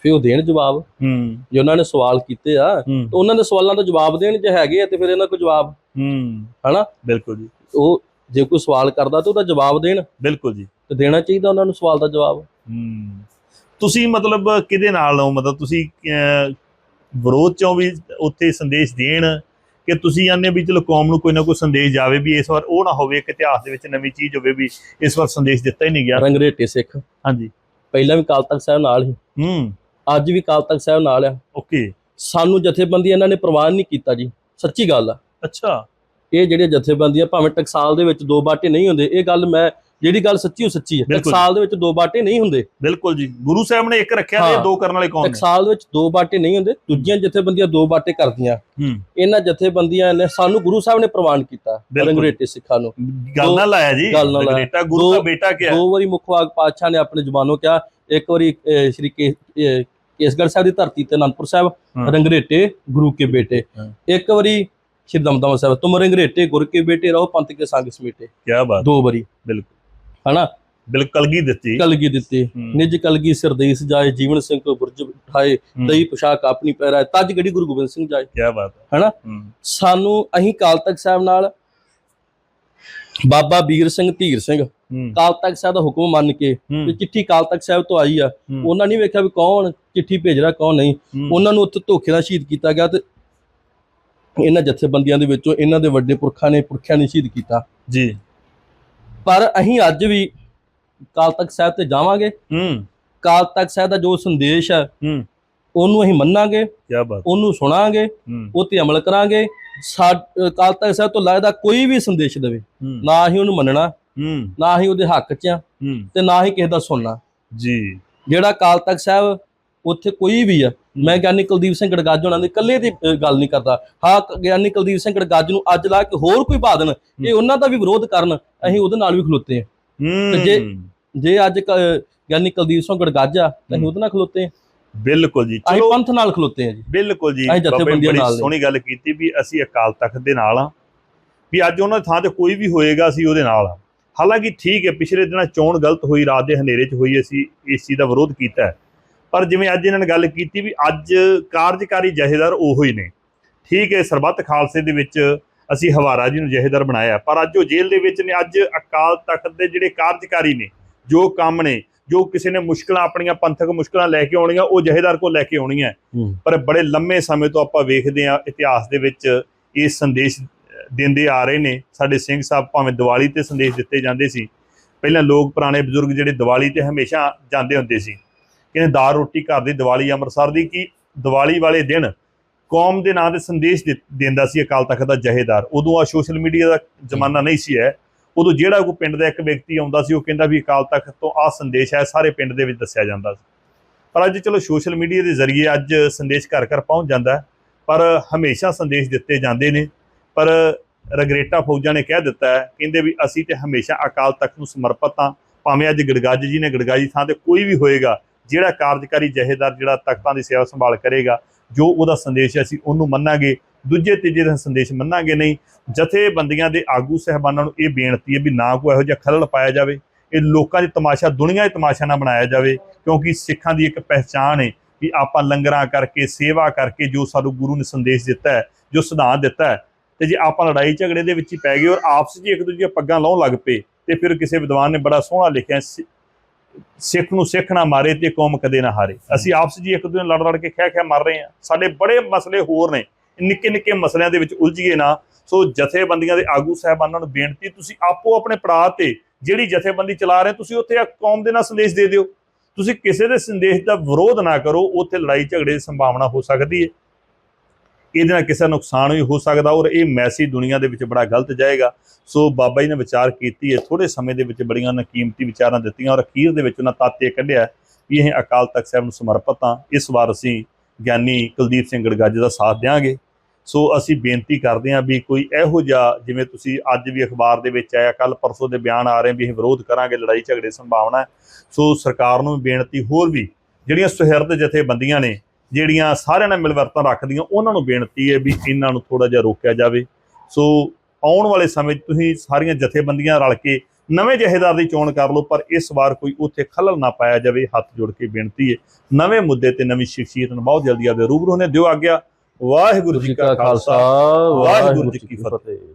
ਫਿਰ ਉਹ ਦੇਣ ਜਵਾਬ। ਹੂੰ। ਜੇ ਉਹਨਾਂ ਨੇ ਸਵਾਲ ਕੀਤੇ ਆ ਤਾਂ ਉਹਨਾਂ ਦੇ ਸਵਾਲਾਂ ਦਾ ਜਵਾਬ ਦੇਣ ਜੇ ਹੈਗੇ ਆ ਤੇ ਫਿਰ ਇਹਨਾਂ ਕੋਲ ਜਵਾਬ। ਹੂੰ। ਹਨਾ? ਬਿਲਕੁਲ ਜੀ। ਉਹ ਜੇ ਕੋਈ ਸਵਾਲ ਕਰਦਾ ਤਾਂ ਉਹਦਾ ਜਵਾਬ ਦੇਣ। ਬਿਲਕੁਲ ਜੀ। ਤੇ ਦੇਣਾ ਚਾਹੀਦਾ ਉਹਨਾਂ ਨੂੰ ਸਵਾਲ ਦਾ ਜਵਾਬ। ਹੂੰ। ਤੁਸੀਂ ਮਤਲਬ ਕਿਹਦੇ ਨਾਲ ਹੋ? ਮਤਲਬ ਤੁਸੀਂ ਵਿਰੋਧ ਚੋਂ ਵੀ ਉੱਥੇ ਸੰਦੇਸ਼ ਦੇਣ ਕਿ ਤੁਸੀਂ ਆਨੇ ਵੀ ਚਲੋ ਕੌਮ ਨੂੰ ਕੋਈ ਨਾ ਕੋਈ ਸੰਦੇਸ਼ ਜਾਵੇ ਵੀ ਇਸ ਵਾਰ ਉਹ ਨਾ ਹੋਵੇ ਕਿ ਇਤਿਹਾਸ ਦੇ ਵਿੱਚ ਨਵੀਂ ਚੀਜ਼ ਹੋਵੇ ਵੀ ਇਸ ਵਾਰ ਸੰਦੇਸ਼ ਦਿੱਤਾ ਹੀ ਨਹੀਂ ਗਿਆ। ਰੰਗਰੇਟੇ ਸਿੱਖ। ਹਾਂਜੀ। ਪਹਿਲਾਂ ਵੀ ਕਾਲ ਤਖਤ ਸਾਹਿਬ ਨਾਲ ਹੀ ਹੂੰ। ਅੱਜ ਵੀ ਕਾਲ ਤਖਤ ਸਾਹਿਬ ਨਾਲ ਆ। ਓਕੇ। ਸਾਨੂੰ ਜਥੇਬੰਦੀ ਇਹਨਾਂ ਨੇ ਪ੍ਰਵਾਨ ਨਹੀਂ ਕੀਤਾ ਜੀ ਸੱਚੀ ਗੱਲ ਆ। ਅੱਛਾ। ਇਹ ਜਿਹੜੇ ਜਥੇਬੰਦੀਆਂ ਭਾਵੇਂ ਟਕਸਾਲ ਦੇ ਵਿੱਚ ਦੋ ਬਾਟੇ ਨਹੀਂ ਹੁੰਦੇ ਇਹ ਗੱਲ ਮੈਂ ਜਿਹੜੀ ਗੱਲ ਸੱਚੀ ਉਹ ਸੱਚੀ ਹੈ। ਟਕਸਾਲ ਦੇ ਵਿੱਚ ਦੋ ਬਾਟੇ ਨਹੀਂ ਹੁੰਦੇ। ਬਿਲਕੁਲ ਜੀ। ਗੁਰੂ ਸਾਹਿਬ ਨੇ ਇੱਕ ਰੱਖਿਆ ਤੇ। ਦੋ ਕਰਨ ਵਾਲੇ ਕੌਣ ਨੇ? ਟਕਸਾਲ ਦੇ ਵਿੱਚ ਦੋ ਬਾਟੇ ਨਹੀਂ ਹੁੰਦੇ ਦੂਜੀਆਂ ਜਥੇਬੰਦੀਆਂ ਦੋ ਬਾਟੇ ਕਰਦੀਆਂ। ਹੂੰ। ਇਹਨਾਂ ਜਥੇਬੰਦੀਆਂ ਨੇ ਸਾਨੂੰ ਗੁਰੂ ਸਾਹਿਬ ਨੇ ਪ੍ਰਵਾਨ ਕੀਤਾ। ਰੰਗਰੇਟੇ ਸਿੱਖਾਂ ਨੂੰ। ਗੱਲ ਨਾਲ ਆਇਆ ਜੀ। ਬੇਟਾ ਗੁਰੂ ਦਾ ਬੇਟਾ ਕਿਹਾ ਦੋ ਵਾਰੀ ਮੁਖਵਾਗ ਪਾਤਸ਼ਾਹ ਨੇ ਆਪਣੇ ਜ਼ੁਬਾਨੋਂ ਕਿਹਾ ਇੱਕ ਵਾਰੀ ਸ਼੍ਰੀ ਕੇਸਗੜ੍ਹ ਸਾਹਿਬ ਦੀ ਧਰਤੀ ਤੇ ਅਨੰਦਪੁਰ ਸਾਹਿਬ। ਰੰਗਰੇਟੇ ਗੁਰੂ ਕੇ ਬੇਟੇ। ਇੱਕ ਵਾਰੀ ਸ਼੍ਰੀ ਦਮਦਮਾ ਸਾਹਿਬ ਤੁਮ ਰੰਗਰੇਟੇ ਗੁਰ ਕੇ ਬੇਟੇ ਰਹੋ ਪੰਥ ਕੇ ਸੰਗ ਸਮੇਟੇ। ਕੀ ਬਾਤ। ਦੋ ਵਾਰੀ। ਬਿਲਕੁਲ। ਹਨਾ? ਬਿਲਕੁਲ ਕੀ ਦਿੱਤੀ। ਕਲਗੀ ਦਿੱਤੀ। ਨਿਜ ਕਲਗੀ ਸਰਦੇਸ ਜਾਏ ਜੀਵਨ ਸਿੰਘ ਕੋ ਬੁਰਜ ਬਿਠਾਏ ਹੂੰ, ਤਈ ਪੁਸ਼ਾਕ ਆਪਣੀ ਪਹਿਰਾਏ ਤਜ ਗੜੀ ਗੁਰੂ ਗੋਬਿੰਦ ਸਿੰਘ ਜਾਏ। ਕੀ ਬਾਤ ਹੈ। ਹਨਾ? ਸਾਨੂੰ ਅਹੀਂ ਕਾਲ ਤਖਤ ਸਾਹਿਬ ਨਾਲ ਬਾਬਾ ਵੀਰ ਸਿੰਘ ਧੀਰ ਸਿੰਘ ਕਾਲ ਤਖਤ ਸਾਹਿਬ ਦਾ ਹੁਕਮ ਮੰਨ ਕੇ ਤੇ ਚਿੱਠੀ ਕਾਲ ਤਖਤ ਸਾਹਿਬ ਤੋਂ ਆਈ ਆ। ਉਹਨਾਂ ਨੇ ਵੇਖਿਆ ਵੀ ਕੌਣ ਚਿੱਠੀ ਭੇਜ ਰਿਹਾ ਕੌਣ ਨਹੀਂ। ਉਹਨਾਂ ਨੂੰ ਉੱਥੇ ਧੋਖੇ ਨਾਲ ਸ਼ਹੀਦ ਕੀਤਾ ਗਿਆ ਤੇ ਇਹਨਾਂ ਜਥੇਬੰਦੀਆਂ ਦੇ ਵਿੱਚੋਂ ਇਹਨਾਂ ਦੇ ਵੱਡੇ ਪੁਰਖਾਂ ਨੇ ਪੁਰਖਿਆਂ ਨੇ ਸ਼ਹੀਦ ਕੀਤਾ। ਜੀ। ਪਰ ਅਸੀਂ ਅੱਜ ਵੀ ਕਾਲ ਤਖਤ ਸਾਹਿਬ ਤੇ ਜਾਵਾਂਗੇ। ਹੂੰ। ਕਾਲ ਤਖਤ ਸਾਹਿਬ ਦਾ ਜੋ ਸੰਦੇਸ਼ ਹੈ ਹੂੰ। ਉਹਨੂੰ ਅਸੀਂ ਮੰਨਾਂਗੇ। ਕੀ ਬਾਤ। ਉਹਨੂੰ ਸੁਣਾਂਗੇ। ਉਹ ਤੇ ਅਮਲ ਕਰਾਂਗੇ। ਕਾਲ ਤਖਤ ਸਾਹਿਬ ਤੋਂ ਲੱਗਦਾ ਕੋਈ ਵੀ ਸੰਦੇਸ਼ ਦੇਵੇ ਨਾ ਹੀ ਉਹਨੂੰ ਮੰਨਣਾ। ਹੂੰ। ਨਾ ਹੀ ਉਹਦੇ ਹੱਕ 'ਚ ਆ ਹੂੰ। ਤੇ ਨਾ ਹੀ ਕਿਸੇ ਦਾ ਸੁਣਨਾ। ਜੀ। ਜਿਹੜਾ ਕਾਲ ਤਖਤ ਸਾਹਿਬ ਉੱਥੇ ਕੋਈ ਵੀ ਆ ਮੈਂ ਗਿਆਨੀ ਕੁਲਦੀਪ ਸਿੰਘ ਗੜਗੱਜ ਹੋਣਾ ਦੀ ਇਕੱਲੇ ਦੀ ਗੱਲ ਨਹੀਂ ਕਰਦਾ। ਹਾਂ ਗਿਆਨੀ ਕੁਲਦੀਪ ਸਿੰਘ ਗੜਗੱਜ ਨੂੰ ਅੱਜ ਲਾ ਕੇ ਹੋਰ ਕੋਈ ਪਾ ਦੇਣ ਇਹ ਉਹਨਾਂ ਦਾ ਵੀ ਵਿਰੋਧ ਕਰਨ ਅਸੀਂ ਉਹਦੇ ਨਾਲ ਵੀ ਖਲੋਤੇ ਹਾਂ। ਤੇ ਜੇ- ਜੇ ਅੱਜ ਗਿਆਨੀ ਕੁਲਦੀਪ ਸਿੰਘ ਗੜਗੱਜ ਆ ਤਾਂ ਅਸੀਂ ਉਹਦੇ ਨਾਲ ਖਲੋਤੇ ਹਾਂ ਬਿਲਕੁਲ ਜੀ। ਅਸੀਂ ਚਲੋ ਪੰਥ ਨਾਲ ਖਲੋਤੇ ਹਾਂ ਜੀ। ਬਿਲਕੁਲ ਜੀ। ਬੜੀ। ਸੋਹਣੀ ਗੱਲ ਕੀਤੀ ਵੀ ਅਸੀਂ ਅਕਾਲ ਤਖਤ ਦੇ ਨਾਲ ਆ ਵੀ ਅੱਜ ਉਹਨਾਂ ਦੀ ਥਾਂ ਤੇ ਕੋਈ ਵੀ ਹੋਏਗਾ ਅਸੀਂ ਉਹਦੇ ਨਾਲ ਆ। ਹਾਲਾਂਕਿ ਠੀਕ ਹੈ ਪਿਛਲੇ ਦਿਨਾਂ ਚੋਣ ਗਲਤ ਹੋਈ ਰਾਤ ਦੇ ਹਨੇਰੇ 'ਚ ਹੋਈ ਅਸੀਂ ਇਸ ਚੀਜ਼ ਦਾ ਵਿਰੋਧ ਕੀਤਾ। ਪਰ ਜਿਵੇਂ ਅੱਜ ਇਹਨਾਂ ਨੇ ਗੱਲ ਕੀਤੀ ਵੀ ਅੱਜ ਕਾਰਜਕਾਰੀ ਜਹੇਦਾਰ ਉਹੋ ਹੀ ਨੇ। ਠੀਕ ਹੈ ਸਰਬੱਤ ਖਾਲਸੇ ਦੇ ਵਿੱਚ ਅਸੀਂ ਹਵਾਰਾ ਜੀ ਨੂੰ ਜਹੇਦਾਰ ਬਣਾਇਆ ਪਰ ਅੱਜ ਉਹ ਜੇਲ੍ਹ ਦੇ ਵਿੱਚ ਨੇ ਅੱਜ ਅਕਾਲ ਤਖਤ ਦੇ ਜਿਹੜੇ ਕਾਰਜਕਾਰੀ ਨੇ ਜੋ ਕੰਮ ਨੇ ਜੋ ਕਿਸੇ ਨੇ ਮੁਸ਼ਕਲਾਂ ਆਪਣੀਆਂ ਪੰਥਕ ਮੁਸ਼ਕਲਾਂ ਲੈ ਕੇ ਆਉਣੀਆਂ ਉਹ ਜਹੇਦਾਰ ਕੋਲ ਲੈ ਕੇ ਆਉਣੀਆਂ ਪਰ ਬੜੇ ਲੰਮੇ ਸਮੇਂ ਤੋਂ ਆਪਾਂ ਵੇਖਦੇ ਆ ਇਤਿਹਾਸ ਦੇ ਵਿੱਚ ਇਹ ਸੰਦੇਸ਼ ਦਿੰਦੇ ਆ ਰਹੇ ਨੇ, ਸਾਡੇ ਸਿੰਘ ਸਾਹਿਬ ਭਾਵੇਂ ਦੀਵਾਲੀ ਤੇ ਸੰਦੇਸ਼ ਦਿੱਤੇ ਜਾਂਦੇ ਸੀ, ਪਹਿਲਾਂ ਲੋਕ ਪੁਰਾਣੇ ਬਜ਼ੁਰਗ ਜਿਹੜੇ ਦੀਵਾਲੀ ਤੇ ਹਮੇਸ਼ਾ ਜਾਂਦੇ ਹੁੰਦੇ ਸੀ, ਕਹਿੰਦੇ ਦਾਲ ਰੋਟੀ ਘਰ ਦੀ ਦੀਵਾਲੀ ਅੰਮ੍ਰਿਤਸਰ ਦੀ ਕੀ, ਦੀਵਾਲੀ ਵਾਲੇ ਦਿਨ ਕੌਮ ਦੇ ਨਾਂ ਤੇ ਸੰਦੇਸ਼ ਦਿ- ਦਿੰਦਾ ਸੀ ਅਕਾਲ ਤਖਤ ਦਾ ਜਹੇਦਾਰ, ਉਦੋਂ ਆ ਸੋਸ਼ਲ ਮੀਡੀਆ ਦਾ ਜ਼ਮਾਨਾ ਨਹੀਂ ਸੀ ਹੈ, ਉਦੋਂ ਜਿਹੜਾ ਕੋਈ ਪਿੰਡ ਦਾ ਇੱਕ ਵਿਅਕਤੀ ਆਉਂਦਾ ਸੀ, ਉਹ ਕਹਿੰਦਾ ਵੀ ਅਕਾਲ ਤਖਤ ਤੋਂ ਆਹ ਸੰਦੇਸ਼ ਹੈ, ਸਾਰੇ ਪਿੰਡ ਦੇ ਵਿੱਚ ਦੱਸਿਆ ਜਾਂਦਾ ਸੀ, ਪਰ ਅੱਜ ਚਲੋ ਸੋਸ਼ਲ ਮੀਡੀਆ ਦੇ ਜ਼ਰੀਏ ਅੱਜ ਸੰਦੇਸ਼ ਘਰ ਘਰ ਪਹੁੰਚ ਜਾਂਦਾ ਪਰ ਹਮੇਸ਼ਾ ਸੰਦੇਸ਼ ਦਿੱਤੇ ਜਾਂਦੇ ਨੇ ਪਰ ਰਗਰੇਟਾ ਫੌਜਾਂ ਨੇ ਕਹਿ ਦਿੱਤਾ ਹੈ, ਕਹਿੰਦੇ ਵੀ ਅਸੀਂ ਤੇ ਹਮੇਸ਼ਾ ਅਕਾਲ ਤਖਤ ਨੂੰ ਸਮਰਪਿਤ ਹਾਂ, ਭਾਵੇਂ ਅੱਜ ਗੜਗਾਜ ਜੀ ਨੇ ਗੜਗਾਜੀ ਥਾਂ ਤੇ ਕੋਈ ਵੀ ਹੋਏਗਾ, ਜਿਹੜਾ ਕਾਰਜਕਾਰੀ ਜਹੇਦਾਰ, ਜਿਹੜਾ ਤਖਤਾਂ ਦੀ ਸੇਵਾ ਸੰਭਾਲ ਕਰੇਗਾ, ਜੋ ਉਹਦਾ ਸੰਦੇਸ਼ ਹੈ, ਅਸੀਂ ਉਹਨੂੰ ਮੰਨਾਂਗੇ, ਦੂਜੇ ਤੀਜੇ ਦਾ ਸੰਦੇਸ਼ ਮੰਨਾਂਗੇ ਨਹੀਂ, ਜਥੇਬੰਦੀਆਂ ਦੇ ਆਗੂ ਸਹਿਬਾਨਾਂ ਨੂੰ ਇਹ ਬੇਨਤੀ ਹੈ ਵੀ ਨਾ ਕੋਈ ਇਹੋ ਜਿਹਾ ਖਲਲ ਪਾਇਆ ਜਾਵੇ, ਇਹ ਲੋਕਾਂ ਦੀ ਤਮਾਸ਼ਾ, ਦੁਨੀਆ 'ਚ ਤਮਾਸ਼ਾ ਨਾ ਬਣਾਇਆ ਜਾਵੇ, ਕਿਉਂਕਿ ਸਿੱਖਾਂ ਦੀ ਇੱਕ ਪਹਿਚਾਣ ਹੈ ਕਿ ਆਪਾਂ ਲੰਗਰਾਂ ਕਰਕੇ, ਸੇਵਾ ਕਰਕੇ ਜੋ ਸਾਨੂੰ ਗੁਰੂ ਨੇ ਸੰਦੇਸ਼ ਦਿੱਤਾ ਹੈ, ਜੋ ਸਿਧਾਂਤ ਦਿੱਤਾ ਹੈ ਤੇ ਜੇ ਆਪਾਂ ਲੜਾਈ ਝਗੜੇ ਦੇ ਵਿੱਚ ਹੀ ਪੈ ਗਏ ਔਰ ਆਪਸ 'ਚ ਇੱਕ ਦੂਜੇ ਦੀਆਂ ਪੱਗਾਂ ਲਾਉਣ ਲੱਗ ਪਏ, ਤੇ ਫਿਰ ਕਿਸੇ ਵਿਦਵਾਨ ਨੇ ਬੜਾ ਸੋਹਣਾ ਲਿਖਿਆ ਸਿੱਖ ਨੂੰ ਸਿੱਖ ਨਾ ਮਾਰੇ ਤੇ ਕੌਮ ਕਦੇ ਨਾ ਹਾਰੇ। ਅਸੀਂ ਆਪਸ 'ਚ ਇੱਕ ਦੂਜੇ ਨਾਲ ਲੜ ਲੜ ਕੇ ਖਿਆ ਖਿਆ ਮਰ ਰਹੇ ਹਾਂ। ਸਾਡੇ ਬੜੇ ਮਸਲੇ ਹੋਰ ਨੇ। ਨਿੱਕੇ ਨਿੱਕੇ ਮਸਲਿਆਂ ਦੇ ਵਿੱਚ ਉਲਝੀਏ ਨਾ, ਸੋ ਜਥੇਬੰਦੀਆਂ ਦੇ ਆਗੂ ਸਾਹਿਬਾਨਾਂ ਨੂੰ ਬੇਨਤੀ, ਤੁਸੀਂ ਆਪੋ ਆਪਣੇ ਪੜਾਅ ਤੇ ਜਿਹੜੀ ਜਥੇਬੰਦੀ ਚਲਾ ਰਹੇ, ਤੁਸੀਂ ਉੱਥੇ ਕੌਮ ਦੇ ਨਾਲ ਸੰਦੇਸ਼ ਦੇ ਦਿਓ। ਤੁਸੀਂ ਕਿਸੇ ਦੇ ਸੰਦੇਸ਼ ਦਾ ਵਿਰੋਧ ਨਾ ਕਰੋ, ਉੱਥੇ ਲੜਾਈ ਝਗੜੇ ਦੀ ਸੰਭਾਵਨਾ ਹੋ ਸਕਦੀ ਹੈ। ਇਹਦੇ ਨਾਲ ਕਿਸੇ ਦਾ ਨੁਕਸਾਨ ਵੀ ਹੋ ਸਕਦਾ ਔਰ ਇਹ ਮੈਸੇਜ ਦੁਨੀਆ ਦੇ ਵਿੱਚ ਬੜਾ ਗਲਤ ਜਾਏਗਾ। ਸੋ ਬਾਬਾ ਜੀ ਨੇ ਵਿਚਾਰ ਕੀਤੀ ਹੈ ਥੋੜੇ ਸਮੇਂ ਦੇ ਵਿੱਚ ਬੜੀਆਂ ਉਹਨਾਂ ਕੀਮਤੀ ਵਿਚਾਰਾਂ ਦਿੱਤੀਆਂ ਔਰ ਅਖੀਰ ਦੇ ਵਿੱਚ ਉਹਨਾਂ ਤੱਤ ਇਹ ਕੱਢਿਆ ਵੀ ਇਹ ਅਕਾਲ ਤਖਤ ਸਾਹਿਬ ਨੂੰ ਸਮਰਪਿਤ ਹਾਂ। ਇਸ ਵਾਰ ਅਸੀਂ ਗਿਆਨੀ ਕੁਲਦੀਪ ਸਿੰਘ ਗੜਗੱਜ ਦਾ ਸਾਥ ਦਿਆਂਗੇ। ਸੋ ਅਸੀਂ ਬੇਨਤੀ ਕਰਦੇ ਹਾਂ ਵੀ ਕੋਈ ਇਹੋ ਜਿਹਾ ਜਿਵੇਂ ਤੁਸੀਂ ਅੱਜ ਵੀ ਅਖਬਾਰ ਦੇ ਵਿੱਚ ਆਇਆ ਕੱਲ ਪਰਸੋਂ ਦੇ ਬਿਆਨ ਆ ਰਹੇ ਵੀ ਇਹ ਵਿਰੋਧ ਕਰਾਂਗੇ, ਲੜਾਈ ਝਗੜੇ ਸੰਭਾਵਨਾ ਹੈ। ਸੋ ਸਰਕਾਰ ਨੂੰ ਵੀ ਬੇਨਤੀ ਹੋਰ ਵੀ ਜਿਹੜੀਆਂ ਸੁਹਿਰਦ ਜਥੇਬੰਦੀਆਂ ਨੇ ਜਿਹੜੀਆਂ ਸਾਰਿਆਂ ਨਾਲ ਮਿਲਵਰਤਾਂ ਰੱਖਦੀਆਂ ਉਹਨਾਂ ਨੂੰ ਬੇਨਤੀ ਹੈ ਵੀ ਇਹਨਾਂ ਨੂੰ ਥੋੜਾ ਜਿਹਾ ਰੋਕਿਆ ਜਾਵੇ। ਸੋ ਆਉਣ ਵਾਲੇ ਸਮੇਂ 'ਚ ਤੁਸੀਂ ਸਾਰੀਆਂ ਜਥੇਬੰਦੀਆਂ ਰਲ ਕੇ ਨਵੇਂ ਜਹੇਦਾਰ ਦੀ ਚੋਣ ਕਰ ਲਓ ਪਰ ਇਸ ਵਾਰ ਕੋਈ ਉੱਥੇ ਖਲਲ ਨਾ ਪਾਇਆ ਜਾਵੇ ਹੱਥ ਜੋੜ ਕੇ ਬੇਨਤੀ ਹੈ। ਨਵੇਂ ਮੁੱਦੇ ਤੇ ਨਵੀਂ ਸ਼ਖਸੀਅਤ ਨੂੰ ਬਹੁਤ ਜਲਦੀ ਆਪਦੇ ਰੂਬਰੂ ਹੋਣੇ ਦਿਓ ਆਗਿਆ। ਵਾਹਿਗੁਰੂ ਜੀ ਕਾ ਖਾਲਸਾ। ਵਾਹਿਗੁਰੂ ਜੀ ਕੀ ਫਤਿਹ।